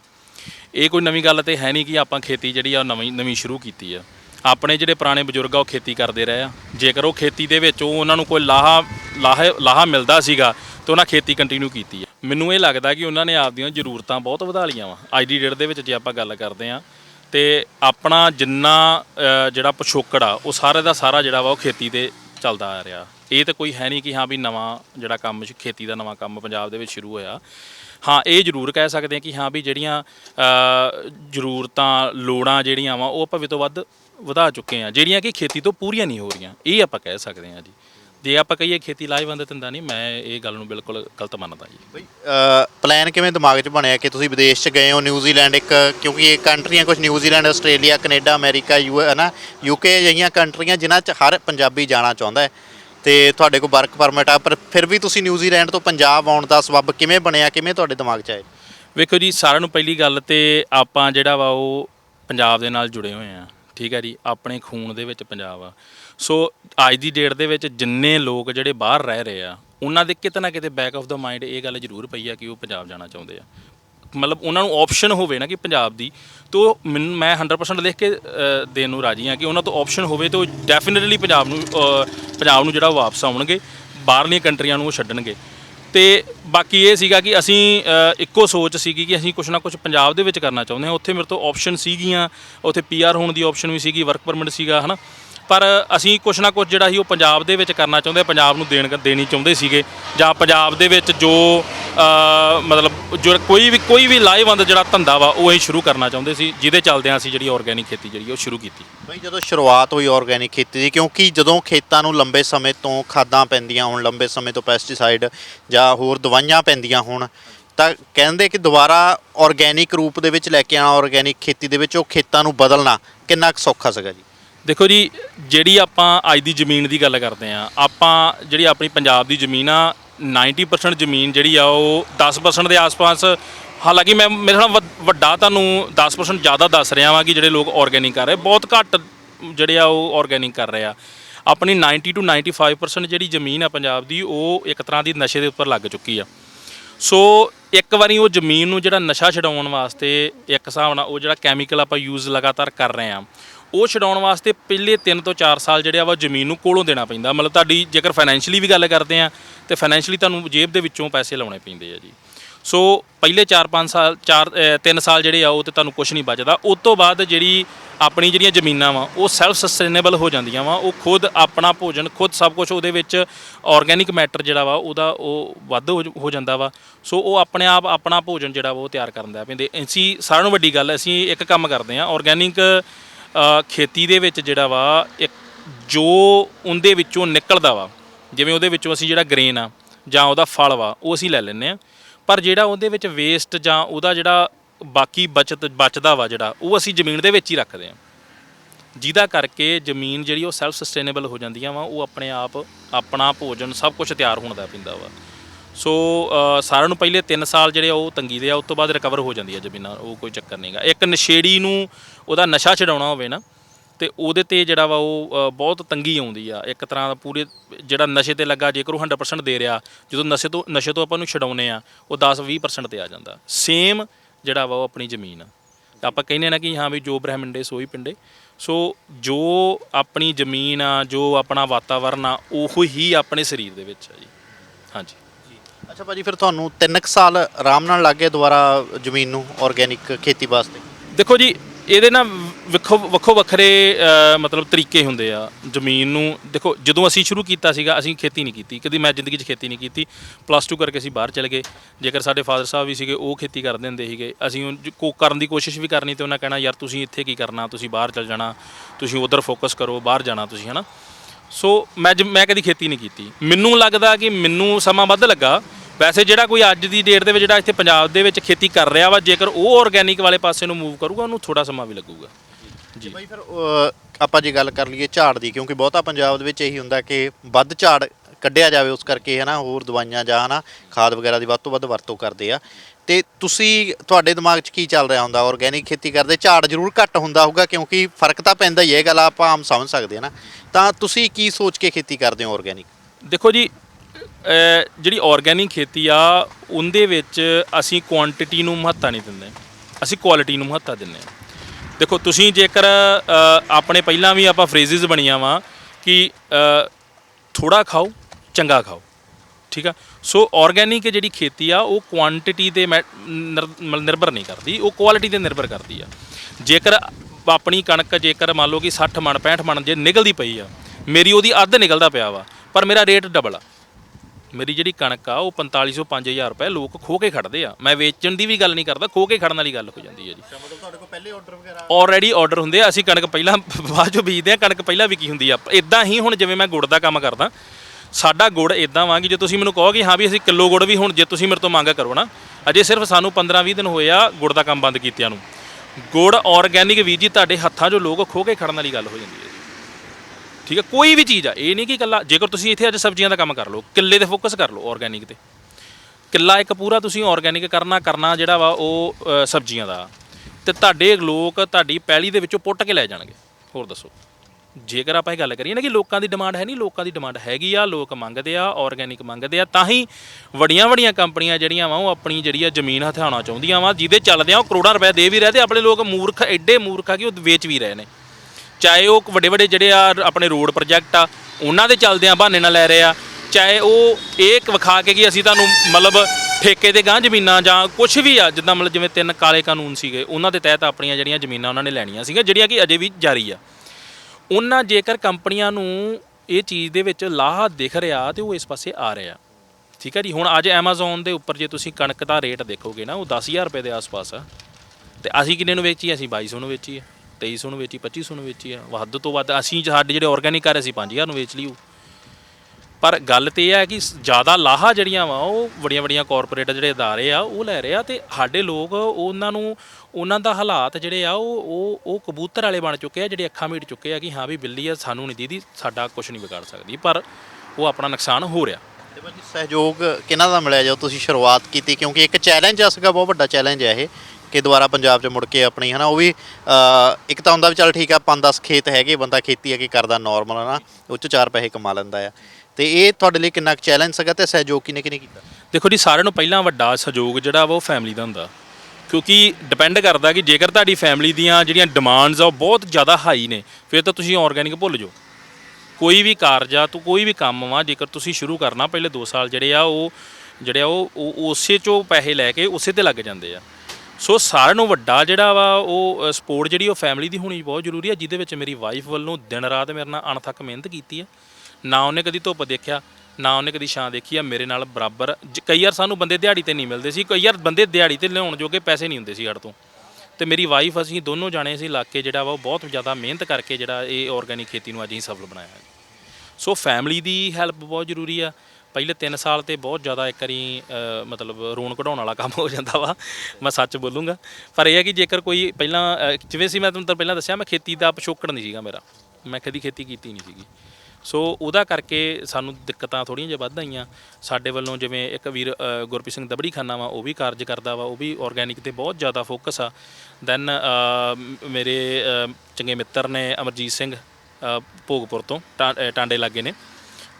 ਇਹ ਕੋਈ ਨਵੀਂ ਗੱਲ ਤੇ ਹੈ ਨਹੀਂ ਕਿ ਆਪਾਂ ਖੇਤੀ ਜਿਹੜੀ ਆ, ਉਹ ਨਵੀਂ ਨਵੀਂ ਸ਼ੁਰੂ ਕੀਤੀ ਆ। ਆਪਣੇ ਜਿਹੜੇ ਪੁਰਾਣੇ ਬਜ਼ੁਰਗ ਆ, ਉਹ ਖੇਤੀ ਕਰਦੇ ਰਹੇ ਆ। ਜੇਕਰ ਉਹ ਖੇਤੀ ਦੇ ਵਿੱਚ ਉਹ ਉਹਨਾਂ ਨੂੰ ਕੋਈ ਲਾਹਾ ਲਾਹਾ ਲਾਹਾ ਮਿਲਦਾ ਸੀਗਾ, ਤਾਂ ਉਹਨਾਂ ਖੇਤੀ ਕੰਟੀਨਿਊ ਕੀਤੀ ਆ। ਮੈਨੂੰ ਇਹ ਲੱਗਦਾ ਕਿ ਉਹਨਾਂ ਨੇ ਆਪਦੀਆਂ ਜ਼ਰੂਰਤਾਂ ਬਹੁਤ ਵਧਾ ਲਈਆਂ ਵਾ। ਅੱਜ ਦੀ ਡੇਟ ਦੇ ਵਿੱਚ ਜੇ ਆਪਾਂ ਗੱਲ ਕਰਦੇ ਆ ਤੇ ਆਪਣਾ ਜਿੰਨਾ ਜਿਹੜਾ ਪਿਛੋਕੜ ਆ, ਉਹ ਸਾਰੇ ਦਾ ਸਾਰਾ ਜਿਹੜਾ ਵਾ ਉਹ ਖੇਤੀ ਤੇ ਚੱਲਦਾ ਆ ਰਿਹਾ। ਇਹ ਤਾਂ ਕੋਈ ਹੈ ਨਹੀਂ ਕਿ ਹਾਂ ਵੀ ਨਵਾਂ ਜਿਹੜਾ ਕੰਮ ਖੇਤੀ ਦਾ ਨਵਾਂ ਕੰਮ ਪੰਜਾਬ ਦੇ ਵਿੱਚ ਸ਼ੁਰੂ ਹੋਇਆ। ਹਾਂ, ਇਹ ਜ਼ਰੂਰ ਕਹਿ ਸਕਦੇ ਹਾਂ ਕਿ ਹਾਂ ਵੀ ਜਿਹੜੀਆਂ ਜ਼ਰੂਰਤਾਂ, ਲੋੜਾਂ ਜਿਹੜੀਆਂ ਵਾ, ਉਹ ਭਵੇਂ ਤੋਂ ਵੱਧ ਵਧਾ ਚੁੱਕੇ ਆ ਜਿਹੜੀਆਂ ਕਿ ਖੇਤੀ ਤੋਂ ਪੂਰੀਆਂ ਨਹੀਂ ਹੋ ਰਹੀਆਂ। ਇਹ ਆਪਾਂ ਕਹਿ ਸਕਦੇ ਹਾਂ ਜੀ। ਜੇ ਆਪਾਂ ਕਹੀਏ ਖੇਤੀ ਲਾਹੇਵੰਦ ਧੰਦਾ ਨਹੀਂ ਮੈਂ ਇਹ ਗੱਲ ਨੂੰ ਬਿਲਕੁਲ ਗਲਤ ਮੰਨਦਾ ਜੀ। ਬਈ ਪਲਾਨ ਕਿਵੇਂ ਦਿਮਾਗ 'ਚ ਬਣਿਆ ਕਿ ਤੁਸੀਂ ਵਿਦੇਸ਼ 'ਚ ਗਏ ਹੋ ਨਿਊਜ਼ੀਲੈਂਡ ਇੱਕ ਕਿਉਂਕਿ ਇਹ ਕੰਟਰੀਆਂ ਕੁਝ New Zealand Australia Canada America U ਹੈ ਨਾ ਯੂਕੇ ਜਿਹੀਆਂ ਕੰਟਰੀਆਂ ਜਿਨ੍ਹਾਂ 'ਚ ਹਰ ਪੰਜਾਬੀ ਜਾਣਾ ਚਾਹੁੰਦਾ ਹੈ। ਤੇ ਤੁਹਾਡੇ ਕੋਲ ਵਰਕ ਪਰਮਿਟ ਆ ਪਰ ਫਿਰ ਵੀ ਤੁਸੀਂ ਨਿਊਜ਼ੀਲੈਂਡ ਤੋਂ ਪੰਜਾਬ ਆਉਣ ਦਾ ਸਬੱਬ ਕਿਵੇਂ ਬਣਿਆ ਕਿਵੇਂ ਤੁਹਾਡੇ ਦਿਮਾਗ 'ਚ ਆਇਆ ਵੇਖੋ ਜੀ ਸਾਰਿਆਂ ਨੂੰ ਪਹਿਲੀ ਗੱਲ ਤੇ ਆਪਾਂ ਜਿਹੜਾ ਵਾ ਉਹ ਪੰਜਾਬ ਦੇ ਨਾਲ ਜੁੜੇ ਹੋਏ ਆ ਠੀਕ ਹੈ ਜੀ, ਆਪਣੇ ਖੂਨ ਦੇ ਵਿੱਚ ਪੰਜਾਬ ਆ। ਸੋ ਅੱਜ ਦੀ ਡੇਟ ਦੇ ਵਿੱਚ ਜਿੰਨੇ ਲੋਕ ਜਿਹੜੇ ਬਾਹਰ ਰਹਿ ਰਹੇ ਆ, ਉਹਨਾਂ ਦੇ ਕਿਤੇ ਨਾ ਕਿਤੇ ਬੈਕ ਆਫ ਦਾ ਮਾਈਂਡ ਇਹ ਗੱਲ ਜ਼ਰੂਰ ਪਈ ਆ ਕਿ ਉਹ ਪੰਜਾਬ ਜਾਣਾ ਚਾਹੁੰਦੇ ਆ। ਮਤਲਬ ਉਹਨਾਂ ਨੂੰ ਆਪਸ਼ਨ ਹੋਵੇ ਨਾ ਕਿ ਪੰਜਾਬ ਦੀ, ਤੋ ਮੈਨੂੰ, ਮੈਂ 100% ਲਿਖ ਕੇ ਦੇਣ ਨੂੰ ਰਾਜੀ ਹਾਂ ਕਿ ਉਹਨਾਂ ਤੋਂ ਆਪਸ਼ਨ ਹੋਵੇ ਤਾਂ ਡੈਫੀਨਿਟਲੀ ਪੰਜਾਬ ਨੂੰ ਪੰਜਾਬ ਨੂੰ ਜਿਹੜਾ ਉਹ ਵਾਪਸ ਆਉਣਗੇ, ਬਾਹਰਲੀਆਂ ਕੰਟਰੀਆਂ ਨੂੰ ਉਹ ਛੱਡਣਗੇ। ਤੇ ਬਾਕੀ ਇਹ ਸੀਗਾ ਕਿ ਅਸੀਂ ਇੱਕੋ ਸੋਚ ਸੀਗੀ ਕਿ ਅਸੀਂ ਕੁਝ ਨਾ ਕੁਝ ਪੰਜਾਬ ਦੇ ਵਿੱਚ ਕਰਨਾ ਚਾਹੁੰਦੇ ਹਾਂ। ਉੱਥੇ ਮੇਰੇ ਤੋਂ ਆਪਸ਼ਨ ਸੀਗੀਆਂ, ਉੱਥੇ ਪੀਆਰ ਹੋਣ ਦੀ ਆਪਸ਼ਨ ਵੀ ਸੀਗੀ ਵਰਕ ਪਰਮਿਟ ਸੀਗਾ, ਹਨਾ। ਪਰ ਅਸੀਂ ਕੁਝ ਨਾ ਕੁਝ ਜਿਹੜਾ ਸੀ ਉਹ ਪੰਜਾਬ ਦੇ ਵਿੱਚ ਕਰਨਾ ਚਾਹੁੰਦੇ, ਪੰਜਾਬ ਨੂੰ ਦੇਣ, ਦੇਣੀ ਚਾਹੁੰਦੇ ਸੀਗੇ। ਜਾਂ ਪੰਜਾਬ ਦੇ ਵਿੱਚ ਜੋ ਮਤਲਬ ਮਤਲਬ ਜੋ ਕੋਈ ਵੀ ਕੋਈ ਵੀ ਲਾਹੇਵੰਦ ਜਿਹੜਾ ਧੰਦਾ ਵਾ ਉਹ ਅਸੀਂ ਸ਼ੁਰੂ ਕਰਨਾ ਚਾਹੁੰਦੇ ਸੀ ਜਿਹਦੇ ਚੱਲਦਿਆਂ ਅਸੀਂ ਜਿਹੜੀ ਆਰਗੈਨਿਕ ਖੇਤੀ ਜਿਹੜੀ ਉਹ ਸ਼ੁਰੂ ਕੀਤੀ। ਬਈ ਜਦੋਂ ਸ਼ੁਰੂਆਤ ਹੋਈ ਆਰਗੈਨਿਕ ਖੇਤੀ ਦੀ ਕਿਉਂਕਿ ਜਦੋਂ ਖੇਤਾਂ ਨੂੰ ਲੰਬੇ ਸਮੇਂ ਤੋਂ ਖਾਦਾਂ ਪੈਂਦੀਆਂ ਹੋਣ ਲੰਬੇ ਸਮੇਂ ਤੋਂ ਪੈਸਟੀਸਾਈਡ ਜਾਂ ਹੋਰ ਦਵਾਈਆਂ ਪੈਂਦੀਆਂ ਹੋਣ ਤਾਂ ਕਹਿੰਦੇ ਕਿ ਦੁਬਾਰਾ ਆਰਗੈਨਿਕ ਰੂਪ ਦੇ ਵਿੱਚ ਲੈ ਕੇ ਆਉਣਾ ਆਰਗੈਨਿਕ ਖੇਤੀ ਦੇ ਵਿੱਚ ਉਹ ਖੇਤਾਂ ਨੂੰ ਬਦਲਣਾ ਕਿੰਨਾ ਕੁ ਸੌਖਾ ਸੀਗਾ ਜੀ? ਦੇਖੋ ਜੀ ਜਿਹੜੀ ਆਪਾਂ ਅੱਜ ਦੀ ਜ਼ਮੀਨ ਦੀ ਗੱਲ ਕਰਦੇ ਆ ਆਪਾਂ ਜਿਹੜੀ ਆਪਣੀ ਪੰਜਾਬ ਦੀ ਜ਼ਮੀਨ ਆ 90% ਜ਼ਮੀਨ ਜਿਹੜੀ ਆ ਉਹ 10% ਦੇ ਆਸ-ਪਾਸ। ਹਾਲਾਂਕਿ ਮੈਂ, ਮੇਰੇ ਨਾਲ ਵੱਡ- ਵੱਡਾ ਤੁਹਾਨੂੰ 10% ਜ਼ਿਆਦਾ ਦੱਸ ਰਿਹਾ ਵਾਂ ਕਿ ਜਿਹੜੇ ਲੋਕ ਆਰਗੈਨਿਕ ਕਰ ਰਹੇ। ਬਹੁਤ ਘੱਟ ਜਿਹੜੇ ਆ ਉਹ ਆਰਗੈਨਿਕ ਕਰ ਰਹੇ ਆ। ਆਪਣੀ 90 ਤੋਂ 95% ਜਿਹੜੀ ਜ਼ਮੀਨ ਆ ਪੰਜਾਬ ਦੀ, ਉਹ ਇੱਕ ਤਰ੍ਹਾਂ ਦੀ ਨਸ਼ੇ ਦੇ ਉੱਪਰ ਲੱਗ ਚੁੱਕੀ ਆ। ਸੋ, ਇੱਕ ਵਾਰੀ ਉਹ ਜ਼ਮੀਨ ਨੂੰ ਜਿਹੜਾ ਨਸ਼ਾ ਛਡਾਉਣ ਵਾਸਤੇ ਇੱਕ ਹਿਸਾਬ ਨਾਲ ਉਹ ਜਿਹੜਾ ਕੈਮੀਕਲ ਆਪਾਂ ਯੂਜ਼ ਲਗਾਤਾਰ ਕਰ ਰਹੇ ਆ। ਉਹ ਛਡਾਉਣ ਵਾਸਤੇ ਪਹਿਲੇ 3 ਤੋਂ 4 ਸਾਲ ਜਿਹੜੇ ਆ ਵਾ ਜ਼ਮੀਨ ਨੂੰ ਕੋਲੋਂ ਦੇਣਾ ਪੈਂਦਾ। ਮਤਲਬ ਤੁਹਾਡੀ ਜੇਕਰ ਫਾਈਨੈਂਸ਼ੀਅਲੀ ਵੀ ਗੱਲ ਕਰਦੇ ਆ, ਤੇ ਫਾਈਨੈਂਸ਼ੀਅਲੀ ਤੁਹਾਨੂੰ ਜੇਬ ਦੇ ਵਿੱਚੋਂ ਪੈਸੇ ਲਾਉਣੇ ਪੈਂਦੇ ਆ ਜੀ। ਸੋ ਪਹਿਲੇ 4-5 ਸਾਲ 4 3 ਸਾਲ ਜਿਹੜੇ ਆ ਉਹ ਤੇ ਤੁਹਾਨੂੰ ਕੁਝ ਨਹੀਂ ਬਚਦਾ। ਉਸ ਤੋਂ ਬਾਅਦ ਜਿਹੜੀ ਆਪਣੀ ਜਿਹੜੀਆਂ ਜ਼ਮੀਨਾਂ ਵਾ, ਉਹ ਸੈਲਫ ਸਸਟੇਨੇਬਲ ਹੋ ਜਾਂਦੀਆਂ ਵਾ। ਉਹ ਖੁਦ ਆਪਣਾ ਭੋਜਨ, ਖੁਦ ਸਭ ਕੁਝ ਉਹਦੇ ਵਿੱਚ ਆਰਗੈਨਿਕ ਮੈਟਰ ਜਿਹੜਾ ਵਾ, ਉਹਦਾ ਉਹ ਵੱਧ ਹੋ ਹੋ ਜਾਂਦਾ ਵਾ। ਸੋ ਉਹ ਆਪਣੇ ਆਪ, ਆਪਣਾ ਭੋਜਨ ਜਿਹੜਾ ਵਾ ਉਹ ਤਿਆਰ ਕਰਨ ਦਾ ਪੈਂਦੇ। ਅਸੀਂ ਸਾਰਿਆਂ ਨੂੰ ਵੱਡੀ ਗੱਲ, ਅਸੀਂ ਇੱਕ ਕੰਮ ਕਰਦੇ ਆ ਆਰਗੈਨਿਕ ਖੇਤੀ ਦੇ ਵਿੱਚ ਜਿਹੜਾ ਵਾ, ਇੱਕ ਜੋ ਉਹਦੇ ਵਿੱਚੋਂ ਨਿਕਲਦਾ ਵਾ, ਜਿਵੇਂ ਉਹਦੇ ਵਿੱਚੋਂ ਅਸੀਂ ਜਿਹੜਾ ਗ੍ਰੇਨ ਆ, ਜਾਂ ਉਹਦਾ ਫਲ ਵਾ, ਉਹ ਅਸੀਂ ਲੈ ਲੈਂਦੇ ਆ ਪਰ ਜਿਹੜਾ ਉਹਦੇ ਵਿੱਚ ਵੇਸਟ ਜਾਂ ਉਹਦਾ ਜਿਹੜਾ ਬਾਕੀ ਬਚਤ, ਬਚਦਾ ਵਾ ਜਿਹੜਾ, ਉਹ ਅਸੀਂ ਜ਼ਮੀਨ ਦੇ ਵਿੱਚ ਹੀ ਰੱਖਦੇ ਆ ਜਿਹਦਾ ਕਰਕੇ ਜ਼ਮੀਨ ਜਿਹੜੀ ਉਹ ਸੈਲਫ ਸਸਟੇਨੇਬਲ ਹੋ ਜਾਂਦੀਆਂ ਵਾ, ਉਹ ਆਪਣੇ ਆਪ, ਆਪਣਾ ਭੋਜਨ ਸਭ ਕੁਝ ਤਿਆਰ ਹੋਣ ਦਾ ਪੈਂਦਾ ਵਾ। ਸੋ ਸਾਰਿਆਂ ਨੂੰ ਪਹਿਲੇ 3 ਸਾਲ ਜਿਹੜੇ ਆ ਉਹ ਤੰਗੀ ਦੇ ਆ, ਉਸ ਤੋਂ ਬਾਅਦ ਰਿਕਵਰ ਹੋ ਜਾਂਦੀ ਆ ਜ਼ਮੀਨਾਂ, ਉਹ ਕੋਈ ਚੱਕਰ ਨਹੀਂਗਾ ਇੱਕ ਨਸ਼ੇੜੀ ਨੂੰ ਉਹਦਾ ਨਸ਼ਾ ਛਡਾਉਣਾ ਹੋਵੇ ਨਾ ਤੇ ਉਹਦੇ ਤੇ ਜਿਹੜਾ ਵਾ ਉਹ ਅ, ਬਹੁਤ ਤੰਗੀ ਆਉਂਦੀ ਆ। ਇੱਕ ਤਰ੍ਹਾਂ ਦਾ ਪੂਰੇ ਜਿਹੜਾ ਨਸ਼ੇ ਤੇ ਲੱਗਾ ਜੇਕਰ ਉਹ 100% ਦੇ ਰਿਹਾ ਜਦੋਂ ਨਸ਼ੇ ਤੋਂ ਨਸ਼ੇ ਤੋਂ ਆਪਾਂ ਨੂੰ ਛਡਾਉਨੇ ਆ ਉਹ 10-20% ਤੇ ਆ ਜਾਂਦਾ। ਸੇਮ ਜਿਹੜਾ ਵਾ ਉਹ ਆਪਣੀ ਜ਼ਮੀਨ ਆ। ਤਾਂ ਆਪਾਂ ਕਹਿੰਦੇ ਨਾ ਕਿ ਹਾਂ ਵੀ ਜੋ ਬ੍ਰਹਮੰਡੇ ਸੋਈ ਪਿੰਡੇ ਸੋ ਜੋ ਆਪਣੀ ਜ਼ਮੀਨ ਆ ਜੋ ਆਪਣਾ ਵਾਤਾਵਰਨ ਆ ਉਹੋ ਹੀ ਆਪਣੇ ਸਰੀਰ ਦੇ ਵਿੱਚ ਆ ਜੀ। ਹਾਂਜੀ। ਅੱਛਾ ਭਾਜੀ ਫਿਰ ਤੁਹਾਨੂੰ 3 ਸਾਲ ਆਰਾਮ ਨਾਲ ਲੱਗੇ ਦੁਬਾਰਾ ਜ਼ਮੀਨ ਨੂੰ ਆਰਗੈਨਿਕ ਖੇਤੀ ਵਾਸਤੇ? ਦੇਖੋ ਜੀ ਇਹਦੇ ਨਾਲ ਵੱਖੋ ਵੱਖੋ ਵੱਖਰੇ ਅ, ਮਤਲਬ ਤਰੀਕੇ ਹੁੰਦੇ ਆ ਜ਼ਮੀਨ ਨੂੰ। ਦੇਖੋ ਜਦੋਂ ਅਸੀਂ ਸ਼ੁਰੂ ਕੀਤਾ ਸੀਗਾ ਅਸੀਂ ਖੇਤੀ ਨਹੀਂ ਕੀਤੀ। ਕਦੀ ਮੈਂ ਜ਼ਿੰਦਗੀ 'ਚ ਖੇਤੀ ਨਹੀਂ ਕੀਤੀ। ਪਲੱਸ 2 ਕਰਕੇ ਅਸੀਂ ਬਾਹਰ ਚਲੇ ਗਏ। ਜੇਕਰ ਸਾਡੇ ਫਾਦਰ ਸਾਹਿਬ ਵੀ ਸੀਗੇ ਉਹ ਖੇਤੀ ਕਰਦੇ ਹੁੰਦੇ ਸੀਗੇ। ਅਸੀਂ ਉਹ ਜ- ਕੋ ਕਰਨ ਦੀ ਕੋਸ਼ਿਸ਼ ਵੀ ਕਰਨੀ ਤੇ ਉਹਨਾਂ ਕਹਿਣਾ ਯਾਰ ਤੁਸੀਂ ਇੱਥੇ ਕੀ ਕਰਨਾ? ਤੁਸੀਂ ਬਾਹਰ ਚਲ ਜਾਣਾ। ਤੁਸੀਂ ਉਧਰ ਫੋਕਸ ਕਰੋ ਬਾਹਰ ਜਾਣਾ ਤੁਸੀਂ ਹਨਾ? ਸੋ ਮੈਂ ਜ- ਮੈਂ ਕਦੀ ਖੇਤੀ ਨਹੀਂ ਕੀਤੀ। ਮੈਨੂੰ ਲੱਗਦਾ ਕਿ ਮੈਨੂੰ ਸਮਾਂ ਵੱਧ ਲੱਗਾ। ਵੈਸੇ ਜਿਹੜਾ ਕੋਈ ਅੱਜ ਦੀ ਡੇਟ ਦੇ ਵਿੱਚ ਜਿਹੜਾ ਇੱਥੇ ਪੰਜਾਬ ਦੇ ਵਿੱਚ ਖੇਤੀ ਕਰ ਰਿਹਾ ਵਾ ਜੇਕਰ ਉਹ ਆਰਗੈਨਿਕ ਵਾਲੇ ਪਾਸੇ ਨੂੰ ਮੂਵ ਕਰੂਗਾ ਉਹਨੂੰ ਥੋੜਾ ਸਮਾਂ ਵੀ ਲੱਗੂਗਾ। ਜੀ। ਭਾਈ ਫਿਰ ਅਹ, ਆਪਾਂ ਜੇ ਗੱਲ ਕਰ ਲਈਏ ਝਾੜ ਦੀ ਕਿਉਂਕਿ ਬਹੁਤਾ ਪੰਜਾਬ ਦੇ ਵਿੱਚ ਇਹੀ ਹੁੰਦਾ ਕਿ ਵੱਧ ਝਾੜ ਕੱਢਿਆ ਜਾਵੇ ਉਸ ਕਰਕੇ ਹਨਾ ਹੋਰ ਦਵਾਈਆਂ ਜਾਂ ਹਨਾ ਖਾਦ ਵਗੈਰਾ ਦੀ ਵੱਧ ਤੋਂ ਵੱਧ ਵਰਤੋਂ ਕਰਦੇ ਆ। ਤੇ ਤੁਸੀਂ ਤੁਹਾਡੇ ਦਿਮਾਗ 'ਚ ਕੀ ਚੱਲ ਰਿਹਾ ਹੁੰਦਾ? ਆਰਗੈਨਿਕ ਖੇਤੀ ਕਰਦੇ ਝਾੜ ਜ਼ਰੂਰ ਘੱਟ ਹੁੰਦਾ ਹੋਊਗਾ ਕਿਉਂਕਿ ਫ਼ਰਕ ਤਾਂ ਪੈਂਦਾ ਹੀ ਹੈ ਇਹ ਗੱਲ ਆਪਾਂ ਆਮ ਸਮਝ ਸਕਦੇ ਹਾਂ ਨਾ। ਤਾਂ ਤੁਸੀਂ ਕੀ ਸੋਚ ਕੇ ਖੇਤੀ ਕਰਦੇ ਹੋ ਆਰਗੈਨਿਕ ਦੇਖੋ ਜੀ ਜਿਹੜੀ ਆਰਗੈਨਿਕ ਖੇਤੀ ਆ, ਉਹਦੇ ਵਿੱਚ ਅਸੀਂ ਕੁਆਂਟੀਟੀ ਨੂੰ ਮਹੱਤਤਾ ਨਹੀਂ ਦਿੰਦੇ। ਅਸੀਂ ਕੁਆਲਿਟੀ ਨੂੰ ਮਹੱਤਤਾ ਦਿੰਦੇ ਹਾਂ। ਦੇਖੋ, ਤੁਸੀਂ ਜੇਕਰ ਆਪਣੇ ਪਹਿਲਾਂ ਵੀ ਆਪਾਂ ਫਰੇਜ਼ਸ ਬਣੀਆਂ ਵਾ ਕਿ ਥੋੜਾ ਖਾਓ, ਚੰਗਾ ਖਾਓ। ਠੀਕ ਆ? ਸੋ ਆਰਗੈਨਿਕ ਜਿਹੜੀ ਖੇਤੀ ਆ, ਉਹ ਕੁਆਂਟੀਟੀ ਤੇ ਮੈ- ਨਿਰ- ਮਤਲਬ ਨਿਰਭਰ ਨਹੀਂ ਕਰਦੀ। ਉਹ ਕੁਆਲਿਟੀ ਤੇ ਨਿਰਭਰ ਕਰਦੀ ਆ। ਜੇਕਰ ਆਪਣੀ ਕਣਕ ਜੇਕਰ ਮੰਨ ਲਓ ਕਿ 60 ਮਣ 65 ਮਣ ਜੇ ਨਿਕਲਦੀ ਪਈ ਆ, ਮੇਰੀ ਉਹਦੀ ਅੱਧ ਨਿਕਲਦਾ ਪਿਆ ਵਾ, ਪਰ ਮੇਰਾ ਰੇਟ ਡਬਲ ਆ। ਮੇਰੀ ਜਿਹੜੀ ਕਣਕ ਆ ਉਹ 4500 5000 ਰੁਪਏ ਲੋਕ ਖੋ ਕੇ ਖੜਦੇ ਆ। ਮੈਂ ਵੇਚਣ ਦੀ ਵੀ ਗੱਲ ਨਹੀਂ ਕਰਦਾ ਖੋ ਕੇ ਖੜਨ ਵਾਲੀ ਗੱਲ ਹੋ ਜਾਂਦੀ ਹੈ ਜੀ। ਮਤਲਬ ਤੁਹਾਡੇ ਕੋਲ ਪਹਿਲੇ ਆਰਡਰ ਵਗੈਰਾ ਆਲਰੇਡੀ ਆਰਡਰ ਹੁੰਦੇ ਆ ਅਸੀਂ ਕਣਕ ਪਹਿਲਾਂ ਬਾਅਦ ਚੋਂ ਬੀਜਦੇ ਆ ਕਣਕ ਪਹਿਲਾਂ ਵਿਕੀ ਹੁੰਦੀ ਆ। ਇਦਾਂ ਹੀ ਹੁਣ ਜਿਵੇਂ ਮੈਂ ਗੁੜ ਦਾ ਕੰਮ ਕਰਦਾ ਸਾਡਾ ਗੁੜ ਇਦਾਂ ਵਾਂ ਕਿ ਜੇ ਤੁਸੀਂ ਮੈਨੂੰ ਕਹੋ ਕਿ ਹਾਂ ਵੀ ਅਸੀਂ ਕਿਲੋ ਗੁੜ ਵੀ ਹੁਣ ਜੇ ਤੁਸੀਂ ਮੇਰੇ ਤੋਂ ਮੰਗ ਕਰੋ ਨਾ ਅਜੇ ਸਿਰਫ ਸਾਨੂੰ 15-20 ਦਿਨ ਹੋਏ ਆ ਗੁੜ ਦਾ ਕੰਮ ਬੰਦ ਕੀਤਿਆਂ ਨੂੰ। ਗੁੜ ਆਰਗੈਨਿਕ ਵੀ ਜੀ ਤੁਹਾਡੇ ਹੱਥਾਂ 'ਚੋਂ ਲੋਕ ਖੋ ਕੇ ਖੜਨ ਵਾਲੀ ਗੱਲ ਹੋ ਜਾਂਦੀ ਹੈ ਠੀਕ ਹੈ ਕੋਈ ਵੀ ਚੀਜ਼ ਆ ਇਹ ਨਹੀਂ ਕਿ ਇਕੱਲਾ ਜੇਕਰ ਤੁਸੀਂ ਇੱਥੇ ਅੱਜ ਸਬਜ਼ੀਆਂ ਦਾ ਕੰਮ ਕਰ ਲਓ ਕਿੱਲੇ ਤੇ ਫੋਕਸ ਕਰ ਲਓ ਆਰਗੈਨਿਕ ਤੇ। ਕਿੱਲਾ ਇੱਕ ਪੂਰਾ ਤੁਸੀਂ ਆਰਗੈਨਿਕ ਕਰਨਾ ਕਰਨਾ ਜਿਹੜਾ ਵਾ ਉਹ ਅ, ਸਬਜ਼ੀਆਂ ਦਾ। ਤੇ ਤੁਹਾਡੇ ਲੋਕ ਤੁਹਾਡੀ ਪੈਲੀ ਦੇ ਵਿੱਚੋਂ ਪੁੱਟ ਕੇ ਲੈ ਜਾਣਗੇ। ਹੋਰ ਦੱਸੋ। ਜੇਕਰ ਆਪਾਂ ਇਹ ਗੱਲ ਕਰੀਏ ਨਾ ਕਿ ਲੋਕਾਂ ਦੀ ਡਿਮਾਂਡ ਹੈ ਨਹੀਂ ਲੋਕਾਂ ਦੀ ਡਿਮਾਂਡ ਹੈਗੀ ਆ ਲੋਕ ਮੰਗਦੇ ਆ ਆਰਗੈਨਿਕ ਮੰਗਦੇ ਆ ਤਾਂ ਹੀ ਵੱਡੀਆਂ ਵੱਡੀਆਂ ਕੰਪਨੀਆਂ ਜਿਹੜੀਆਂ ਵਾ ਉਹ ਆਪਣੀ ਜਿਹੜੀ ਆ ਜ਼ਮੀਨ ਹਥਿਆਉਣਾ ਚਾਹੁੰਦੀਆਂ ਵਾ ਜਿਹਦੇ ਚੱਲਦੇ ਆ ਉਹ ਕਰੋੜਾਂ ਰੁਪਏ ਦੇ ਵੀ ਰਹੇ ਤੇ ਆਪਣੇ ਲੋਕ ਮੂਰਖ ਐਡੇ ਮੂਰਖ ਆ ਕਿ ਉਹ ਵੇਚ ਵੀ ਰਹੇ ਨੇ। ਚਾਹੇ ਉਹ ਵੱਡੇ ਵੱਡੇ ਜਿਹੜੇ ਆ ਆਪਣੇ ਰੋਡ ਪ੍ਰੋਜੈਕਟ ਆ, ਉਹਨਾਂ ਦੇ ਚੱਲਦਿਆਂ ਬਹਾਨੇ ਨਾਲ ਲੈ ਰਹੇ ਆ। ਚਾਹੇ ਉਹ ਇਹ ਵਿਖਾ ਕੇ ਕਿ ਅਸੀਂ ਤੁਹਾਨੂੰ ਮਤਲਬ ਠੇਕੇ ਤੇ ਗਾਂ ਜ਼ਮੀਨਾਂ ਜਾਂ ਕੁਝ ਵੀ ਆ, ਜਿੱਦਾਂ ਮਤਲਬ ਜਿਵੇਂ ਤਿੰਨ ਕਾਲੇ ਕਾਨੂੰਨ ਸੀਗੇ, ਉਹਨਾਂ ਦੇ ਤਹਿਤ ਆਪਣੀਆਂ ਜਿਹੜੀਆਂ ਜ਼ਮੀਨਾਂ ਉਹਨਾਂ ਨੇ ਲੈਣੀਆਂ ਸੀਗੀਆਂ, ਜਿਹੜੀਆਂ ਕਿ ਅਜੇ ਵੀ ਜਾਰੀ ਆ। ਉਹਨਾਂ ਜੇਕਰ ਕੰਪਨੀਆਂ ਨੂੰ ਇਹ ਚੀਜ਼ ਦੇ ਵਿੱਚ ਲਾਹਾ ਦਿਖ ਰਿਹਾ ਤੇ ਉਹ ਇਸ ਪਾਸੇ ਆ ਰਿਹਾ ਠੀਕ ਹੈ ਜੀ? ਹੁਣ ਅੱਜ Amazon ਦੇ ਉੱਪਰ ਜੇ ਤੁਸੀਂ ਕਣਕ ਦਾ ਰੇਟ ਦੇਖੋਗੇ ਨਾ, ਉਹ 10000 ਰੁਪਏ ਦੇ ਆਸ-ਪਾਸ ਆ। ਤੇ ਅਸੀਂ ਕਿੰਨੇ ਨੂੰ ਵੇਚੀ ਅਸੀਂ 2200 ਨੂੰ ਵੇਚੀ ਆ 2300 ਨੂੰ ਵੇਚੀ 2500 ਨੂੰ ਵੇਚੀ ਆ। ਵੱਧ ਤੋਂ ਵੱਧ ਅਸੀਂ ਸਾਡੇ ਜਿਹੜੇ ਆਰਗੈਨਿਕ ਕਰ ਅਸੀਂ 5000 ਨੂੰ ਵੇਚ ਲਈ ਪਰ ਗੱਲ ਤੇ ਇਹ ਹੈ ਕਿ ਜ਼ਿਆਦਾ ਲਾਹਾ ਜਿਹੜੀਆਂ ਵਾ, ਉਹ ਵੱਡੀਆਂ ਵੱਡੀਆਂ ਕਾਰਪੋਰੇਟ ਜਿਹੜੇ ਅਦਾਰੇ ਆ, ਉਹ ਲੈ ਰਹੇ ਆ ਤੇ ਸਾਡੇ ਲੋਕ ਉਹਨਾਂ ਨੂੰ, ਉਹਨਾਂ ਦਾ ਹਾਲਾਤ ਜਿਹੜੇ ਆ, ਉਹ ਉਹ ਉਹ ਕਬੂਤਰ ਵਾਲੇ ਬਣ ਚੁੱਕੇ ਆ, ਜਿਹੜੇ ਅੱਖਾਂ ਮੀਟ ਚੁੱਕੇ ਆ ਕਿ ਹਾਂ ਵੀ ਬਿੱਲੀ ਆ, ਸਾਨੂੰ ਨਹੀਂ ਦੀਦੀ, ਸਾਡਾ ਕੁਝ ਨਹੀਂ ਵਿਗਾੜ ਸਕਦੀ, ਪਰ ਉਹ ਆਪਣਾ ਨੁਕਸਾਨ ਹੋ ਰਿਹਾ। ਤੇ ਭਾਜੀ ਸਹਿਯੋਗ ਕਿਹਨਾਂ ਦਾ ਮਿਲਿਆ ਜੋ ਤੁਸੀਂ ਸ਼ੁਰੂਆਤ ਕੀਤੀ? ਕਿਉਂਕਿ ਇੱਕ ਚੈਲੰਜ ਆ ਸੀਗਾ ਬਹੁਤ ਵੱਡਾ ਚੈਲੰਜ ਹੈ ਇਹ। ਕਿ ਦੁਬਾਰਾ ਪੰਜਾਬ 'ਚ ਮੁੜ ਕੇ ਆਪਣੀ ਹਨਾ ਉਹ ਵੀ ਅ, ਇੱਕ ਤਾਂ ਹੁੰਦਾ ਵੀ ਚੱਲ ਠੀਕ ਆ 5-10 ਖੇਤ ਹੈਗੇ ਬੰਦਾ ਖੇਤੀ ਅੱਗੇ ਕੀ ਕਰਦਾ ਨਾਰਮਲ ਹਨਾ ਉਹ 'ਚ ਚਾਰ ਪੈਸੇ ਕਮਾ ਲੈਂਦਾ ਆ। ਤੇ ਇਹ ਤੁਹਾਡੇ ਲਈ ਕਿੰਨਾ ਚੈਲੰਜ ਸੀਗਾ ਤੇ ਸਹਿਯੋਗ ਕਿਨੇ ਕਿਨੇ ਕੀਤਾ? ਦੇਖੋ ਜੀ ਸਾਰਿਆਂ ਨੂੰ ਪਹਿਲਾਂ ਵੱਡਾ ਸਹਿਯੋਗ ਜਿਹੜਾ ਵਾ ਉਹ ਫੈਮਿਲੀ ਦਾ ਹੁੰਦਾ। ਕਿਉਂਕਿ ਡਿਪੈਂਡ ਕਰਦਾ ਕਿ ਜੇਕਰ ਤੁਹਾਡੀ ਫੈਮਿਲੀ ਦੀਆਂ ਜਿਹੜੀਆਂ ਡਿਮਾਂਡਸ ਆ ਉਹ ਬਹੁਤ ਜ਼ਿਆਦਾ ਹਾਈ ਨੇ ਫਿਰ ਤਾਂ ਤੁਸੀਂ ਆਰਗੈਨਿਕ ਭੁੱਲ ਜਾਓ। ਕੋਈ ਵੀ ਕਾਰਜ ਆ ਤੂੰ ਕੋਈ ਵੀ ਕੰਮ ਵਾ ਜੇਕਰ ਤੁਸੀਂ ਸ਼ੁਰੂ ਕਰਨਾ ਪਹਿਲੇ 2 ਸਾਲ ਜਿਹੜੇ ਆ ਉਹ ਜਿਹੜੇ ਆ ਉਹ ਉਹ ਉਸੇ ਚੋਂ ਪੈਸੇ ਲੈ ਕੇ ਉਸੇ ਤੇ ਲੱਗ ਜਾਂਦੇ ਆ। ਸੋ ਸਾਰਿਆਂ ਨੂੰ ਵੱਡਾ ਜਿਹੜਾ ਵਾ, ਉਹ ਸਪੋਰਟ ਜਿਹੜੀ ਉਹ ਫੈਮਿਲੀ ਦੀ ਹੋਣੀ ਬਹੁਤ ਜ਼ਰੂਰੀ ਆ, ਜਿਹਦੇ ਵਿੱਚ ਮੇਰੀ ਵਾਈਫ ਵੱਲੋਂ ਦਿਨ ਰਾਤ ਮੇਰੇ ਨਾਲ ਅਣਥੱਕ ਮਿਹਨਤ ਕੀਤੀ ਆ। ਨਾ ਉਹਨੇ ਕਦੀ ਧੁੱਪ ਦੇਖਿਆ, ਨਾ ਉਹਨੇ ਕਦੀ ਛਾਂ ਦੇਖੀ ਆ, ਮੇਰੇ ਨਾਲ ਬਰਾਬਰ, ਜ- ਕਈ ਵਾਰ ਸਾਨੂੰ ਬੰਦੇ ਦਿਹਾੜੀ ਤੇ ਨਹੀਂ ਮਿਲਦੇ ਸੀ, ਕਈ ਵਾਰ ਬੰਦੇ ਦਿਹਾੜੀ ਤੇ ਲਿਆਉਣ ਜੋਗੇ ਪੈਸੇ ਨਹੀਂ ਹੁੰਦੇ ਸੀ ਸਾਡੇ ਤੋਂ। ਤੇ ਮੇਰੀ ਵਾਈਫ ਅਸੀਂ ਦੋਨੋਂ ਜਾਣੇ ਸੀ ਇਲਾਕੇ ਜਿਹੜਾ ਵਾ, ਉਹ ਬਹੁਤ ਜ਼ਿਆਦਾ ਮਿਹਨਤ ਕਰਕੇ ਜਿਹੜਾ ਇਹ ਆਰਗੈਨਿਕ ਖੇਤੀ ਨੂੰ ਅੱਜ ਅਸੀਂ ਸਫਲ ਬਣਾਇਆ ਹੈ। ਸੋ ਫੈਮਿਲੀ ਦੀ ਹੈਲਪ ਬਹੁਤ ਜ਼ਰੂਰੀ ਆ ਪਹਿਲੇ 3 ਸਾਲ ਤੇ ਬਹੁਤ ਜ਼ਿਆਦਾ ਇੱਕ ਵਾਰੀ ਅ, ਮਤਲਬ ਰੋਣ ਕਢਾਉਣ ਵਾਲਾ ਕੰਮ ਹੋ ਜਾਂਦਾ ਵਾ ਮੈਂ ਸੱਚ ਬੋਲੂੰਗਾ। ਪਰ ਇਹ ਹੈ ਕਿ ਜੇਕਰ ਕੋਈ ਪਹਿਲਾਂ ਅ, ਜਿਵੇਂ ਸੀ ਮੈਂ ਤੁਹਾਨੂੰ ਤਾਂ ਪਹਿਲਾਂ ਦੱਸਿਆ ਮੈਂ ਖੇਤੀ ਦਾ ਪਿਛੋਕੜ ਨਹੀਂ ਸੀਗਾ ਮੇਰਾ। ਮੈਂ ਕਦੀ ਖੇਤੀ ਕੀਤੀ ਨਹੀਂ ਸੀਗੀ। ਸੋ ਉਹਦਾ ਕਰਕੇ ਸਾਨੂੰ ਦਿੱਕਤਾਂ ਥੋੜ੍ਹੀਆਂ ਜਿਹਾ ਵੱਧ ਆਈਆਂ। ਸਾਡੇ ਵੱਲੋਂ ਜਿਵੇਂ ਇੱਕ ਵੀਰ ਅ, ਗੁਰਪ੍ਰੀਤ ਸਿੰਘ ਦਬੜੀ ਖਾਨਾ ਵਾ ਉਹ ਵੀ ਕਾਰਜ ਕਰਦਾ ਵਾ ਉਹ ਵੀ ਆਰਗੈਨਿਕ ਤੇ ਬਹੁਤ ਜ਼ਿਆਦਾ ਫੋਕਸ ਆ। ਦੈਨ ਮੇਰੇ ਅ, ਚੰਗੇ ਮਿੱਤਰ ਨੇ ਅਮਰਜੀਤ ਸਿੰਘ ਅ, ਭੋਗਪੁਰ ਤੋਂ ਟਾਂ- ਅ, ਟਾਂਡੇ ਲਾਗੇ ਨੇ।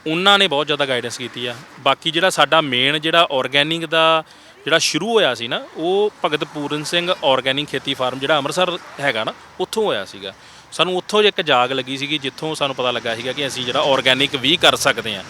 ਉਹਨਾਂ ਨੇ ਬਹੁਤ ਜ਼ਿਆਦਾ ਗਾਈਡੈਂਸ ਕੀਤੀ ਆ। ਬਾਕੀ ਜਿਹੜਾ ਸਾਡਾ ਮੇਨ ਜਿਹੜਾ ਆਰਗੈਨਿਕ ਦਾ ਜਿਹੜਾ ਸ਼ੁਰੂ ਹੋਇਆ ਸੀ ਨਾ, ਉਹ ਭਗਤ ਪੂਰਨ ਸਿੰਘ ਆਰਗੈਨਿਕ ਖੇਤੀ ਫਾਰਮ ਜਿਹੜਾ ਅੰਮ੍ਰਿਤਸਰ ਹੈਗਾ ਨਾ, ਉੱਥੋਂ ਹੋਇਆ ਸੀਗਾ। ਸਾਨੂੰ ਉੱਥੋਂ ਇੱਕ ਜਾਗ ਲੱਗੀ ਸੀਗੀ, ਜਿੱਥੋਂ ਸਾਨੂੰ ਪਤਾ ਲੱਗਾ ਸੀਗਾ ਕਿ ਅਸੀਂ ਜਿਹੜਾ ਆਰਗੈਨਿਕ ਵੀ ਕਰ ਸਕਦੇ ਆ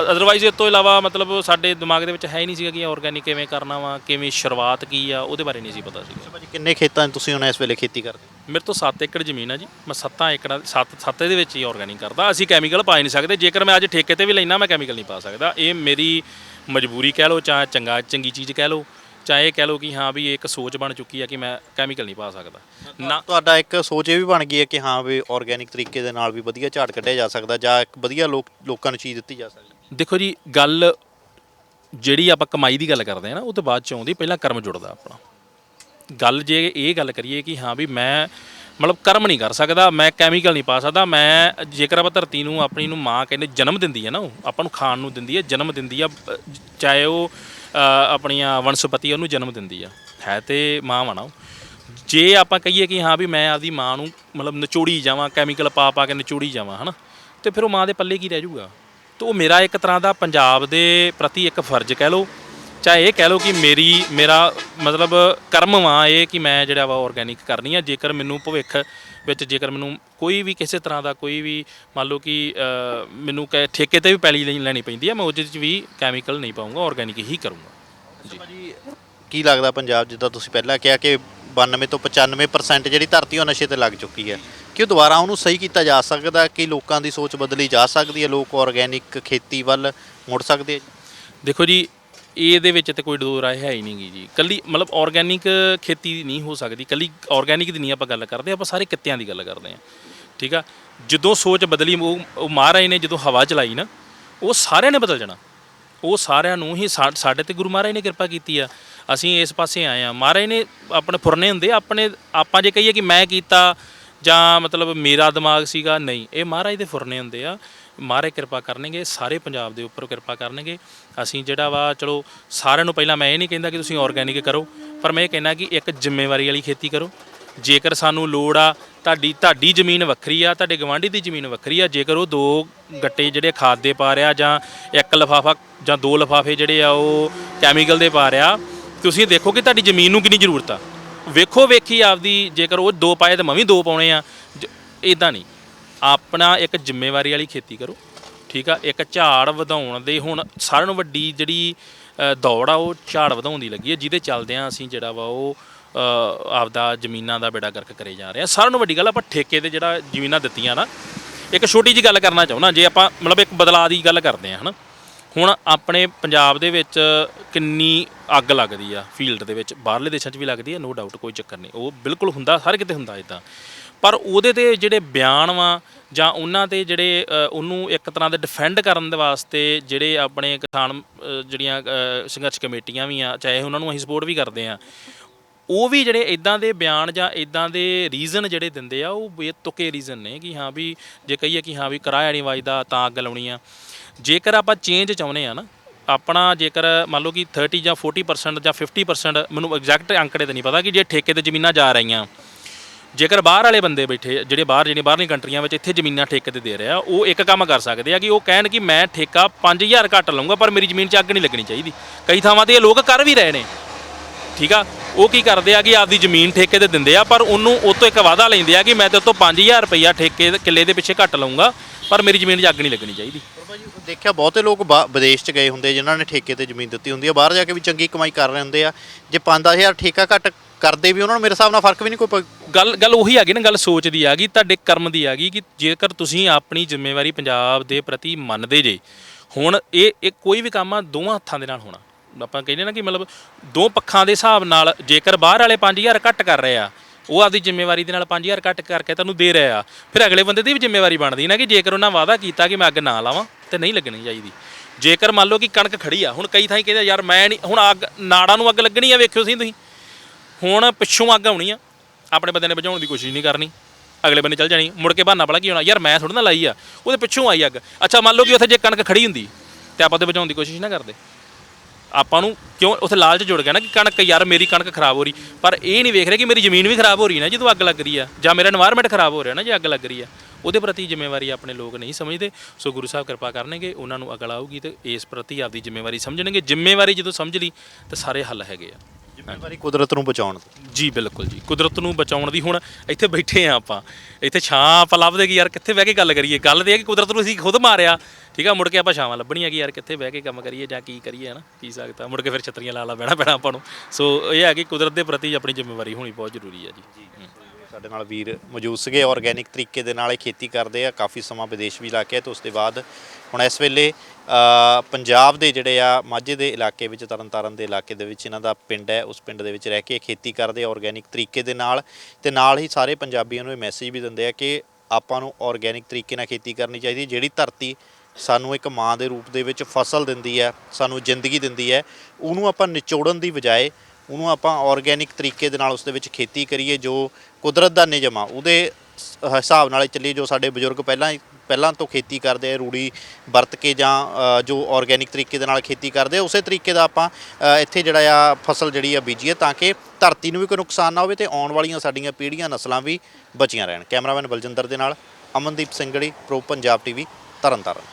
ਅਦਰਵਾਈਜ਼ ਇਸ ਤੋਂ ਇਲਾਵਾ ਮਤਲਬ ਸਾਡੇ ਦਿਮਾਗ ਦੇ ਵਿੱਚ ਹੈ ਹੀ ਨਹੀਂ ਸੀਗਾ ਕਿ ਆਰਗੈਨਿਕ ਕਿਵੇਂ ਕਰਨਾ ਵਾ ਕਿਵੇਂ ਸ਼ੁਰੂਆਤ ਕੀ ਆ ਉਹਦੇ ਬਾਰੇ ਨਹੀਂ ਸੀ ਪਤਾ ਸੀਗਾ। ਭਾਜੀ ਕਿੰਨੇ ਖੇਤਾਂ 'ਚ ਤੁਸੀਂ ਹੁਣ ਇਸ ਵੇਲੇ ਖੇਤੀ ਕਰਦੇ ਮੇਰੇ ਤੋਂ 7 ਏਕੜ ਜ਼ਮੀਨ ਆ ਜੀ ਮੈਂ 7 ਏਕੜਾਂ 7 7 ਦੇ ਵਿੱਚ ਹੀ ਆਰਗੈਨਿਕ ਕਰਦਾ। ਅਸੀਂ ਕੈਮੀਕਲ ਪਾ ਹੀ ਨਹੀਂ ਸਕਦੇ ਜੇਕਰ ਮੈਂ ਅੱਜ ਠੇਕੇ ਤੇ ਵੀ ਲੈਣਾ ਮੈਂ ਕੈਮੀਕਲ ਨਹੀਂ ਪਾ ਸਕਦਾ। ਇਹ ਮੇਰੀ ਮਜਬੂਰੀ ਕਹਿ ਲਓ ਚਾਹੇ ਚੰਗਾ ਚੰਗੀ ਚੀਜ਼ ਕਹਿ ਲਓ ਚਾਹੇ ਇਹ ਕਹਿ ਲਓ ਕਿ ਹਾਂ ਵੀ ਇਹ ਇੱਕ ਸੋਚ ਬਣ ਚੁੱਕੀ ਆ ਕਿ ਮੈਂ ਕੈਮੀਕਲ ਨਹੀਂ ਪਾ ਸਕਦਾ। ਨਾ ਤੁਹਾਡਾ ਇੱਕ ਸੋਚ ਇਹ ਵੀ ਬਣ ਗਈ ਹੈ ਕਿ ਹਾਂ ਵੀ ਆਰਗੈਨਿਕ ਤਰੀਕੇ ਦੇ ਨਾਲ ਵੀ ਵਧੀਆ ਝਾੜ ਕੱਢਿਆ ਜਾ ਸਕਦਾ ਜਾਂ ਇੱਕ ਵਧੀਆ ਲੋਕ ਲੋਕਾਂ ਨੂੰ ਚੀਜ਼ ਦਿੱਤੀ ਜਾ ਸਕਦੀ। ਦੇਖੋ ਜੀ, ਗੱਲ ਜਿਹੜੀ ਆਪਾਂ ਕਮਾਈ ਦੀ ਗੱਲ ਕਰਦੇ ਆ ਨਾ, ਉਹ ਤੋਂ ਬਾਅਦ ਚ ਆਉਂਦੀ, ਪਹਿਲਾਂ ਕਰਮ ਜੁੜਦਾ ਆਪਣਾ। ਗੱਲ ਜੇ ਇਹ ਗੱਲ ਕਰੀਏ ਕਿ ਹਾਂ ਵੀ ਮੈਂ ਮਤਲਬ ਕਰਮ ਨਹੀਂ ਕਰ ਸਕਦਾ, ਮੈਂ ਕੈਮੀਕਲ ਨਹੀਂ ਪਾ ਸਕਦਾ, ਮੈਂ ਜੇਕਰ ਆਪਾਂ ਧਰਤੀ ਨੂੰ, ਆਪਣੀ ਨੂੰ ਮਾਂ ਕਹਿੰਦੇ ਜਨਮ ਦਿੰਦੀ ਹੈ ਨਾ ਉਹ, ਆਪਾਂ ਨੂੰ ਖਾਣ ਨੂੰ ਦਿੰਦੀ ਹੈ, ਜਨਮ ਦਿੰਦੀ ਆ ਚਾਹੇ ਉਹ ਆਪਣੀਆਂ ਵਨਸਪਤੀ ਉਹਨੂੰ ਜਨਮ ਦਿੰਦੀ ਆ। ਹੈ ਤੇ ਮਾਂ ਵਾ ਨਾ ਉਹ। ਜੇ ਆਪਾਂ ਕਹੀਏ ਕਿ ਹਾਂ ਵੀ ਮੈਂ ਆਪਦੀ ਮਾਂ ਨੂੰ ਮਤਲਬ ਨਚੋੜੀ ਜਾਵਾਂ ਕੈਮੀਕਲ ਪਾ ਪਾ ਕੇ ਨਿਚੋੜੀ ਜਾਵਾਂ, ਹਨਾ, ਤੇ ਫਿਰ ਉਹ ਮਾਂ ਦੇ ਪੱਲੇ ਕੀ ਰਹਿ ਜਾਊਗਾ? ਤਾਂ ਉਹ ਮੇਰਾ ਇੱਕ ਤਰ੍ਹਾਂ ਦਾ ਪੰਜਾਬ ਦੇ ਪ੍ਰਤੀ ਇੱਕ ਫਰਜ਼ ਕਹਿ ਲਓ ਚਾਹੇ ਇਹ ਕਹਿ ਲਓ ਕਿ ਮੇਰੀ ਮੇਰਾ ਮਤਲਬ ਕਰਮ ਵਾਂ ਇਹ ਕਿ ਮੈਂ ਜਿਹੜਾ ਵਾ ਆਰਗੈਨਿਕ ਕਰਨੀ ਆ ਜੇਕਰ ਮੈਨੂੰ ਭਵਿੱਖ ਵਿੱਚ ਜੇਕਰ ਮੈਨੂੰ ਕੋਈ ਵੀ ਕਿਸੇ ਤਰ੍ਹਾਂ ਦਾ ਕੋਈ ਵੀ ਮੰਨ ਲਓ ਕਿ ਅ, ਮੈਨੂੰ ਕਹੇ ਠੇਕੇ ਤੇ ਵੀ ਪੈਲੀ ਲੈਣੀ ਲੈਣੀ ਪੈਂਦੀ ਆ ਮੈਂ ਉਹਦੇ ਵਿੱਚ ਵੀ ਕੈਮੀਕਲ ਨਹੀਂ ਪਾਉਂਗਾ ਆਰਗੈਨਿਕ ਹੀ ਕਰੂੰਗਾ। ਜੀ ਕੀ ਲੱਗਦਾ ਪੰਜਾਬ ਜਿੱਦਾਂ ਤੁਸੀਂ ਪਹਿਲਾਂ ਕਿਹਾ ਕਿ 92 ਤੋਂ 95% ਜਿਹੜੀ ਧਰਤੀ ਉਹ ਨਸ਼ੇ ਤੇ ਲੱਗ ਚੁੱਕੀ ਹੈ ਕਿ ਉਹ ਦੁਬਾਰਾ ਉਹਨੂੰ ਸਹੀ ਕੀਤਾ ਜਾ ਸਕਦਾ ਕਿ ਲੋਕਾਂ ਦੀ ਸੋਚ ਬਦਲੀ ਜਾ ਸਕਦੀ ਹੈ, ਲੋਕ ਆਰਗੈਨਿਕ ਖੇਤੀ ਵੱਲ ਮੁੜ ਸਕਦੇ ਆ ਦੇਖੋ ਜੀ, ਇਹਦੇ ਵਿੱਚ ਤੇ ਕੋਈ ਦੋ ਰਾਏ ਹੈ ਹੀ ਨਹੀਂਗੀ ਜੀ। ਕੱਲੀ ਮਤਲਬ ਆਰਗੈਨਿਕ ਖੇਤੀ ਨਹੀਂ ਹੋ ਸਕਦੀ, ਕੱਲੀ ਆਰਗੈਨਿਕ ਦੀ ਨਹੀਂ ਆਪਾਂ ਗੱਲ ਕਰਦੇ, ਆਪਾਂ ਸਾਰੇ ਕਿੱਤਿਆਂ ਦੀ ਗੱਲ ਕਰਦੇ ਹਾਂ ਠੀਕ ਆ? ਜਦੋਂ ਸੋਚ ਬਦਲੀ, ਉਹ ਉਹ ਮਹਾਰਾਜ ਨੇ ਜਦੋਂ ਹਵਾ ਚਲਾਈ ਨਾ, ਉਹ ਸਾਰਿਆਂ ਨੇ ਬਦਲ ਜਾਣਾ। ਉਹ ਸਾਰਿਆਂ ਨੂੰ ਹੀ ਸਾਡੇ ਤੇ ਗੁਰੂ ਮਹਾਰਾਜ ਨੇ ਕਿਰਪਾ ਕੀਤੀ ਆ। ਅਸੀਂ ਇਸ ਪਾਸੇ ਆਏ ਆ। ਮਹਾਰਾਜ ਨੇ ਆਪਣੇ ਫੁਰਨੇ ਹੁੰਦੇ, ਆਪਣੇ, ਆਪਾਂ ਜੇ ਕਹੀਏ ਕਿ ਮੈਂ ਕੀਤਾ ਜਾਂ ਮਤਲਬ ਮੇਰਾ ਦਿਮਾਗ ਸੀਗਾ, ਨਹੀਂ, ਇਹ ਮਹਾਰਾਜ ਦੇ ਫੁਰਨੇ ਹੁੰਦੇ ਆ। ਮਹਾਰਾਜ ਕਿਰਪਾ ਕਰਨਗੇ, ਸਾਰੇ ਪੰਜਾਬ ਦੇ ਉੱਪਰ ਕਿਰਪਾ ਕਰਨਗੇ। ਅਸੀਂ ਜਿਹੜਾ ਵਾ, ਚਲੋ, ਸਾਰਿਆਂ ਨੂੰ ਪਹਿਲਾਂ ਮੈਂ ਇਹ ਨਹੀਂ ਕਹਿੰਦਾ ਕਿ ਤੁਸੀਂ ਆਰਗੈਨਿਕ ਕਰੋ, ਪਰ ਮੈਂ ਇਹ ਕਹਿੰਦਾ ਕਿ ਇੱਕ ਜ਼ਿੰਮੇਵਾਰੀ ਵਾਲੀ ਖੇਤੀ ਕਰੋ। ਜੇਕਰ ਸਾਨੂੰ ਲੋੜ ਆ, ਤੁਹਾਡੀ ਤੁਹਾਡੀ ਜ਼ਮੀਨ ਵੱਖਰੀ ਆ, ਤੁਹਾਡੇ ਗਵਾਂਢੀ ਦੀ ਜ਼ਮੀਨ ਵੱਖਰੀ ਆ, ਜੇਕਰ ਉਹ ਦੋ ਗੱਟੇ ਜਿਹੜੇ ਖਾਦ ਦੇ ਪਾ ਰਿਹਾ ਜਾਂ ਇੱਕ ਲਫਾਫਾ ਜਾਂ ਦੋ ਲਫਾਫੇ ਜਿਹੜੇ ਆ, ਉਹ ਕੈਮੀਕਲ ਦੇ ਪਾ ਰਿਹਾ, ਤੁਸੀਂ ਦੇਖੋ ਕਿ ਤੁਹਾਡੀ ਜ਼ਮੀਨ ਨੂੰ ਕਿੰਨੀ ਜ਼ਰੂਰਤ ਆ। ਵੇਖੋ, ਵੇਖੀ ਆਪਦੀ, ਜੇਕਰ ਉਹ ਦੋ ਪਾਏ ਤਾਂ ਮੈਂ ਵੀ ਦੋ ਪਾਉਣੇ ਆ। ਇਦਾਂ ਨਹੀਂ। ਆਪਣਾ ਇੱਕ ਜ਼ਿੰਮੇਵਾਰੀ ਵਾਲੀ ਖੇਤੀ ਕਰੋ, ਠੀਕ ਆ? ਇੱਕ ਝਾੜ ਵਧਾਉਣ ਦੇ ਹੁਣ ਸਾਰਿਆਂ ਨੂੰ ਵੱਡੀ ਜਿਹੜੀ ਦੌੜ ਆ, ਉਹ ਝਾੜ ਵਧਾਉਣ ਦੀ ਲੱਗੀ ਹੈ ਜਿਹਦੇ ਚੱਲਦੇ ਅਸੀਂ ਜਿਹੜਾ ਵਾ ਉਹ ਆਪਦਾ ਜ਼ਮੀਨਾਂ ਦਾ ਬੇੜਾ ਗਰਕ ਕਰੇ ਜਾ ਰਹੇ ਆ। ਸਾਰਿਆਂ ਨੂੰ ਵੱਡੀ ਗੱਲ ਆਪਾਂ ਠੇਕੇ ਤੇ ਜਿਹੜਾ ਜ਼ਮੀਨਾਂ ਦਿੱਤੀਆਂ ਨਾ, ਇੱਕ ਛੋਟੀ ਜੀ ਗੱਲ ਕਰਨਾ ਚਾਹੁੰਦਾ, ਜੇ ਆਪਾਂ ਮਤਲਬ ਇੱਕ ਬਦਲਾਅ ਦੀ ਗੱਲ ਕਰਦੇ ਆ, ਹਨਾ? ਹੁਣ ਆਪਣੇ ਪੰਜਾਬ ਦੇ ਵਿੱਚ ਕਿੰਨੀ ਅੱਗ ਲੱਗਦੀ ਆ ਫੀਲਡ ਦੇ ਵਿੱਚ ਬਾਹਰਲੇ ਦੇਸ਼ਾਂ 'ਚ ਵੀ ਲੱਗਦੀ ਆ ਨੋ ਡਾਊਟ ਕੋਈ ਚੱਕਰ ਨਹੀਂ। ਉਹ ਬਿਲਕੁਲ ਹੁੰਦਾ ਹਰ ਕਿਤੇ ਹੁੰਦਾ ਇਦਾਂ। ਪਰ ਉਹਦੇ ਤੇ ਜਿਹੜੇ ਬਿਆਨ ਵਾ ਜਾਂ ਉਹਨਾਂ ਤੇ ਜਿਹੜੇ ਅ, ਉਹਨੂੰ ਇੱਕ ਤਰ੍ਹਾਂ ਦੇ ਡਿਫੈਂਡ ਕਰਨ ਦੇ ਵਾਸਤੇ ਜਿਹੜੇ ਆਪਣੇ ਕਿਸਾਨ ਅ, ਜਿਹੜੀਆਂ ਅ, ਸੰਘਰਸ਼ ਕਮੇਟੀਆਂ ਵੀ ਆ ਚਾਹੇ ਉਹਨਾਂ ਨੂੰ ਅਸੀਂ ਸਪੋਰਟ ਵੀ ਕਰਦੇ ਆ ਉਹ ਵੀ ਜਿਹੜੇ ਇਦਾਂ ਦੇ ਬਿਆਨ ਜਾਂ ਇਦਾਂ ਦੇ ਰੀਜ਼ਨ ਜਿਹੜੇ ਦਿੰਦੇ ਆ ਉਹ ਬੇਤੁਕੇ ਰੀਜ਼ਨ ਨੇ ਕਿ ਹਾਂ ਵੀ ਜੇ ਕਹੀਏ ਕਿ ਹਾਂ ਵੀ ਕਿਰਾਇਆ ਨਹੀਂ ਵੱਜਦਾ ਤਾਂ ਅੱਗ ਲਾਉਣੀ ਆ। ਜੇਕਰ ਆਪਾਂ ਚੇਂਜ ਚਾਹੁੰਦੇ ਆ ਨਾ ਆਪਣਾ ਜੇਕਰ ਮੰਨ ਲਓ ਕਿ 30 ਜਾਂ 40% ਜਾਂ 50% ਮੈਨੂੰ ਐਗਜ਼ੈਕਟ ਅੰਕੜੇ ਤੇ ਨਹੀਂ ਪਤਾ ਕਿ ਜੇ ਠੇਕੇ ਤੇ ਜ਼ਮੀਨਾਂ ਜਾ ਰਹੀਆਂ। ਜੇਕਰ ਬਾਹਰ ਵਾਲੇ ਬੰਦੇ ਬੈਠੇ, ਜਿਹੜੇ ਬਾਹਰ, ਜਿਹੜੀਆਂ ਬਾਹਰਲੀਆਂ ਕੰਟਰੀਆਂ ਵਿੱਚ ਇੱਥੇ ਜ਼ਮੀਨਾਂ ਠੇਕੇ ਤੇ ਦੇ ਰਿਹਾ, ਉਹ ਇੱਕ ਕੰਮ ਕਰ ਸਕਦੇ ਆ ਕਿ ਉਹ ਕਹਿਣ ਕਿ ਮੈਂ ਠੇਕਾ 5000 ਘੱਟ ਲਵਾਂਗਾ ਪਰ ਮੇਰੀ ਜ਼ਮੀਨ 'ਚ ਅੱਗ ਨਹੀਂ ਲੱਗਣੀ ਚਾਹੀਦੀ। ਕਈ ਥਾਵਾਂ ਤੇ ਇਹ ਲੋਕ ਕਰ ਵੀ ਰਹੇ ਨੇ। ਠੀਕ ਆ? ਉਹ ਕੀ ਕਰਦੇ ਆ ਕਿ ਆਪਦੀ ਜ਼ਮੀਨ ਠੇਕੇ ਤੇ ਦਿੰਦੇ ਆ ਪਰ ਉਹਨੂੰ ਉਹ ਤੋਂ ਇੱਕ ਵਾਅਦਾ ਲੈਂਦੇ ਆ ਕਿ ਮੈਂ ਤੇ ਤੋਂ 5000 ਰੁਪਈਆ ਠੇਕੇ ਕਿੱਲੇ ਦੇ ਪਿੱਛੇ ਘੱਟ ਲਵਾਂਗਾ ਪਰ ਮੇਰੀ ਜ਼ਮੀਨ 'ਚ ਅੱਗ ਨਹੀਂ ਲੱਗਣੀ ਚਾਹੀਦੀ। ਭਾਜੀ ਦੇਖਿਆ ਬਹੁਤੇ ਲੋਕ ਬਾ- ਵਿਦੇਸ਼ ਚ ਗਏ ਹੁੰਦੇ ਜਿਨ੍ਹਾਂ ਨੇ ਠੇਕੇ ਤੇ ਜ਼ਮੀਨ ਦਿੱਤੀ ਹੁੰਦੀ ਆ ਬਾਹਰ ਜਾ ਕੇ ਵੀ ਚੰਗੀ ਕਮਾਈ ਕਰ ਰਹੇ ਹੁੰਦੇ ਆ। ਜੇ 5000 ਠੇਕਾ ਘੱਟ ਕਰਦੇ ਵੀ ਉਹਨਾਂ ਨੂੰ ਮੇਰੇ ਹਿਸਾਬ ਨਾਲ ਫ਼ਰਕ ਵੀ ਨਹੀਂ ਕੋਈ ਪ- ਗੱਲ ਗੱਲ ਉਹੀ ਆ ਗਈ ਨਾ ਗੱਲ ਸੋਚ ਦੀ ਆ ਗਈ ਤੁਹਾਡੇ ਕਰਮ ਦੀ ਆ ਗਈ ਕਿ ਜੇਕਰ ਤੁਸੀਂ ਆਪਣੀ ਜ਼ਿੰਮੇਵਾਰੀ ਪੰਜਾਬ ਦੇ ਪ੍ਰਤੀ ਮੰਨਦੇ ਜੇ ਹੁਣ ਇਹ ਇਹ ਕੋਈ ਵੀ ਕੰਮ ਆ ਦੋਵਾਂ ਹੱਥਾਂ ਦੇ ਨਾਲ ਹੋਣਾ। ਆਪਾਂ ਕਹਿੰਦੇ ਨਾ ਕਿ ਮਤਲਬ ਦੋ ਪੱਖਾਂ ਦੇ ਹਿਸਾਬ ਨਾਲ ਜੇਕਰ ਬਾਹਰ ਵਾਲੇ 5000 ਘੱਟ ਕਰ ਰਹੇ ਆ, ਉਹ ਆਪਦੀ ਜ਼ਿੰਮੇਵਾਰੀ ਦੇ ਨਾਲ 5000 ਘੱਟ ਕਰਕੇ ਤੁਹਾਨੂੰ ਦੇ ਰਹੇ ਆ, ਫਿਰ ਅਗਲੇ ਬੰਦੇ ਦੀ ਵੀ ਜ਼ਿੰਮੇਵਾਰੀ ਬਣਦੀ ਨਾ ਕਿ ਜੇਕਰ ਉਹਨਾਂ ਵਾਅਦਾ ਕੀਤਾ ਕਿ ਮੈਂ ਅੱਗ ਨਾ ਲਾਵਾਂ ਤੇ ਨਹੀਂ ਲੱਗਣੀ ਚਾਹੀਦੀ। ਜੇਕਰ ਮੰਨ ਲਓ ਕਿ ਕਣਕ ਖੜੀ ਆ, ਹੁਣ ਕਈ ਥਾਈਂ ਕਹਿੰਦੇ ਯਾਰ ਮੈਂ ਨਹੀਂ, ਹੁਣ ਅੱਗ, ਨਾੜਾਂ ਨੂੰ ਅੱਗ ਲੱਗਣੀ ਆ, ਵੇਖਿਓ ਸਹੀ ਤੁਸੀਂ। ਹੁਣ ਪਿੱਛੋਂ ਅੱਗ ਆਉਣੀ ਆ, ਆਪਣੇ ਬੰਦੇ ਨੇ ਬੁਝਾਉਣ ਦੀ ਕੋਸ਼ਿਸ਼ ਨਹੀਂ ਕਰਨੀ। ਅਗਲੇ ਬੰਨੇ ਚੱਲ ਜਾਣੀ, ਮੁੜ ਕੇ ਬਹਾਨਾ ਬੜਾ ਕੀ ਹੋਣਾ, ਯਾਰ ਮੈਂ ਥੋੜਾ ਨਾ ਲਾਈ ਆ, ਉਹਦੇ ਪਿੱਛੋਂ ਆਈ ਅੱਗ। ਅੱਛਾ, ਮੰਨ ਲਓ ਕਿ ਉੱਥੇ ਜੇ ਕਣਕ ਖੜੀ ਹੁੰਦੀ, ਤੇ ਆਪਾਂ ਤੇ ਬੁਝਾਉਣ ਦੀ ਕੋਸ਼ਿਸ਼ ਨਾ ਕਰਦੇ। ਆਪਾਂ ਨੂੰ ਕਿਉਂ ਉੱਥੇ ਲਾਲਚ ਜੁੜ ਗਿਆ ਨਾ ਕਿ ਕਣਕ ਯਾਰ ਮੇਰੀ ਕਣਕ ਖਰਾਬ ਹੋ ਰਹੀ ਪਰ ਇਹ ਨਹੀਂ ਵੇਖ ਰਿਹਾ ਕਿ ਮੇਰੀ ਜ਼ਮੀਨ ਵੀ ਖਰਾਬ ਹੋ ਰਹੀ ਨਾ ਜਦੋਂ ਅੱਗ ਲੱਗ ਰਹੀ ਆ ਜਾਂ ਮੇਰਾ এনवायरमेंट ਖਰਾਬ ਹੋ ਰਿਹਾ ਨਾ ਜੇ ਅੱਗ ਲੱਗ ਰਹੀ ਆ। ਉਹਦੇ ਪ੍ਰਤੀ ਜ਼ਿੰਮੇਵਾਰੀ ਆਪਣੇ ਲੋਕ ਨਹੀਂ ਸਮਝਦੇ। ਸੋ ਗੁਰੂ ਸਾਹਿਬ ਕਿਰਪਾ ਕਰਨਗੇ ਉਹਨਾਂ ਨੂੰ ਅਕਲ ਆਊਗੀ ਤੇ ਇਸ ਪ੍ਰਤੀ ਆਪਦੀ ਜ਼ਿੰਮੇਵਾਰੀ ਸਮਝਣਗੇ। ਜ਼ਿੰਮੇਵਾਰੀ ਜਦੋਂ ਸਮਝ ਲਈ ਤਾਂ ਸਾਰੇ ਹੱਲ ਹੈਗੇ ਆ। ਜ਼ਿੰਮੇਵਾਰੀ ਕੁਦਰਤ ਨੂੰ ਬਚਾਉਣ ਦੀ। ਜੀ ਬਿਲਕੁਲ ਜੀ। ਕੁਦਰਤ ਨੂੰ ਬਚਾਉਣ ਦੀ। ਹੁਣ ਇੱਥੇ ਬੈਠੇ ਆ ਆਪਾਂ। ਇੱਥੇ ਛਾਂ ਆਪਾਂ ਲੱਭਦੇ ਕਿ ਯਾਰ ਕਿੱਥੇ ਬਹਿ ਕੇ ਗੱਲ ਕਰੀਏ? ਗੱਲ ਤੇ ਹੈ ਕਿ ਕੁਦਰਤ ਨੂੰ ਅਸੀਂ ਖੁਦ ਮਾਰਿਆ। ਠੀਕ ਆ, ਮੁੜ ਕੇ ਆਪਾਂ ਛਾਵਾਂ ਲੱਭਣੀਆਂ ਕਿ ਯਾਰ ਕਿੱਥੇ ਬਹਿ ਕੇ ਕੰਮ ਕਰੀਏ ਜਾਂ ਕੀ ਕਰੀਏ, ਹਨਾ? ਕੀ ਸਕਦਾ ਮੁੜ ਕੇ ਫਿਰ ਛਤਰੀਆਂ ਲਾ ਲਾ, ਬਹਿਣਾ ਪੈਣਾ ਆਪਾਂ ਨੂੰ। ਸੋ ਇਹ ਹੈ ਕਿ ਕੁਦਰਤ ਦੇ ਪ੍ਰਤੀ ਆਪਣੀ ਜ਼ਿੰਮੇਵਾਰੀ ਹੋਣੀ ਬਹੁਤ ਜ਼ਰੂਰੀ ਹੈ ਜੀ। ਸਾਡੇ ਨਾਲ ਵੀਰ ਮੌਜੂਦ ਸੀਗੇ ਆਰਗੈਨਿਕ ਤਰੀਕੇ ਦੇ ਨਾਲ ਇਹ ਖੇਤੀ ਕਰਦੇ ਆ, ਕਾਫੀ ਸਮਾਂ ਵਿਦੇਸ਼ ਵੀ ਲਾ ਕੇ ਤੇ ਉਸ ਦੇ ਬਾਅਦ ਹੁਣ ਇਸ ਵੇਲੇ ਪੰਜਾਬ ਦੇ ਜਿਹੜੇ ਆ, ਮਾਝੇ ਦੇ ਇਲਾਕੇ ਵਿੱਚ, ਤਰਨਤਾਰਨ ਦੇ ਇਲਾਕੇ ਦੇ ਵਿੱਚ ਇਹਨਾਂ ਦਾ ਪਿੰਡ ਹੈ, ਉਸ ਪਿੰਡ ਦੇ ਵਿੱਚ ਰਹਿ ਕੇ ਖੇਤੀ ਕਰਦੇ ਆ ਆਰਗੈਨਿਕ ਤਰੀਕੇ ਦੇ ਨਾਲ ਤੇ ਨਾਲ ਹੀ ਸਾਰੇ ਪੰਜਾਬੀਆਂ ਨੂੰ ਇਹ ਮੈਸੇਜ ਵੀ ਦਿੰਦੇ ਆ ਕਿ ਆਪਾਂ ਨੂੰ ਆਰਗੈਨਿਕ ਤਰੀਕੇ ਨਾਲ ਖੇਤੀ ਕਰਨੀ ਚਾਹੀਦੀ ਜਿਹੜੀ ਧਰਤੀ ਸਾਨੂੰ ਇੱਕ ਮਾਂ ਦੇ ਰੂਪ ਦੇ ਵਿੱਚ ਫਸਲ ਦਿੰਦੀ ਹੈ, ਸਾਨੂੰ ਜ਼ਿੰਦਗੀ ਦਿੰਦੀ ਹੈ, ਉਹਨੂੰ ਆਪਾਂ ਨਿਚੋੜਨ ਦੀ ਬਜਾਏ ਉਹਨੂੰ ਆਪਾਂ ਆਰਗੈਨਿਕ ਤਰੀਕੇ ਦੇ ਨਾਲ ਉਸ ਦੇ ਵਿੱਚ ਖੇਤੀ ਕਰੀਏ, ਜੋ ਕੁਦਰਤ ਦਾ ਨਿਯਮ ਆ, ਉਹਦੇ ਹਿਸਾਬ ਨਾਲ ਚੱਲੀਏ, ਜੋ ਸਾਡੇ ਬਜ਼ੁਰਗ ਪਹਿਲਾਂ ਪਹਿਲਾਂ ਤੋਂ ਖੇਤੀ ਕਰਦੇ ਆ, ਰੂੜੀ ਵਰਤ ਕੇ ਜਾਂ ਜੋ ਆਰਗੈਨਿਕ ਤਰੀਕੇ ਦੇ ਨਾਲ ਖੇਤੀ ਕਰਦੇ ਉਸੇ ਤਰੀਕੇ ਦਾ ਆਪਾਂ ਇੱਥੇ ਜਿਹੜਾ ਆ ਫਸਲ ਜਿਹੜੀ ਆ ਬੀਜੀਏ, ਤਾਂ ਕਿ ਧਰਤੀ ਨੂੰ ਵੀ ਕੋਈ ਨੁਕਸਾਨ ਨਾ ਹੋਵੇ ਤੇ ਆਉਣ ਵਾਲੀਆਂ ਸਾਡੀਆਂ ਪੀੜ੍ਹੀਆਂ ਨਸਲਾਂ ਵੀ ਬਚੀਆਂ ਰਹਿਣ। ਕੈਮਰਾਮੈਨ ਬਲਜਿੰਦਰ ਦੇ ਨਾਲ ਅਮਨਦੀਪ ਸਿੰਘੜੀ ਪ੍ਰੋ ਪੰਜਾਬ ਟੀਵੀ, ਤਰਨਤਾਰਨ।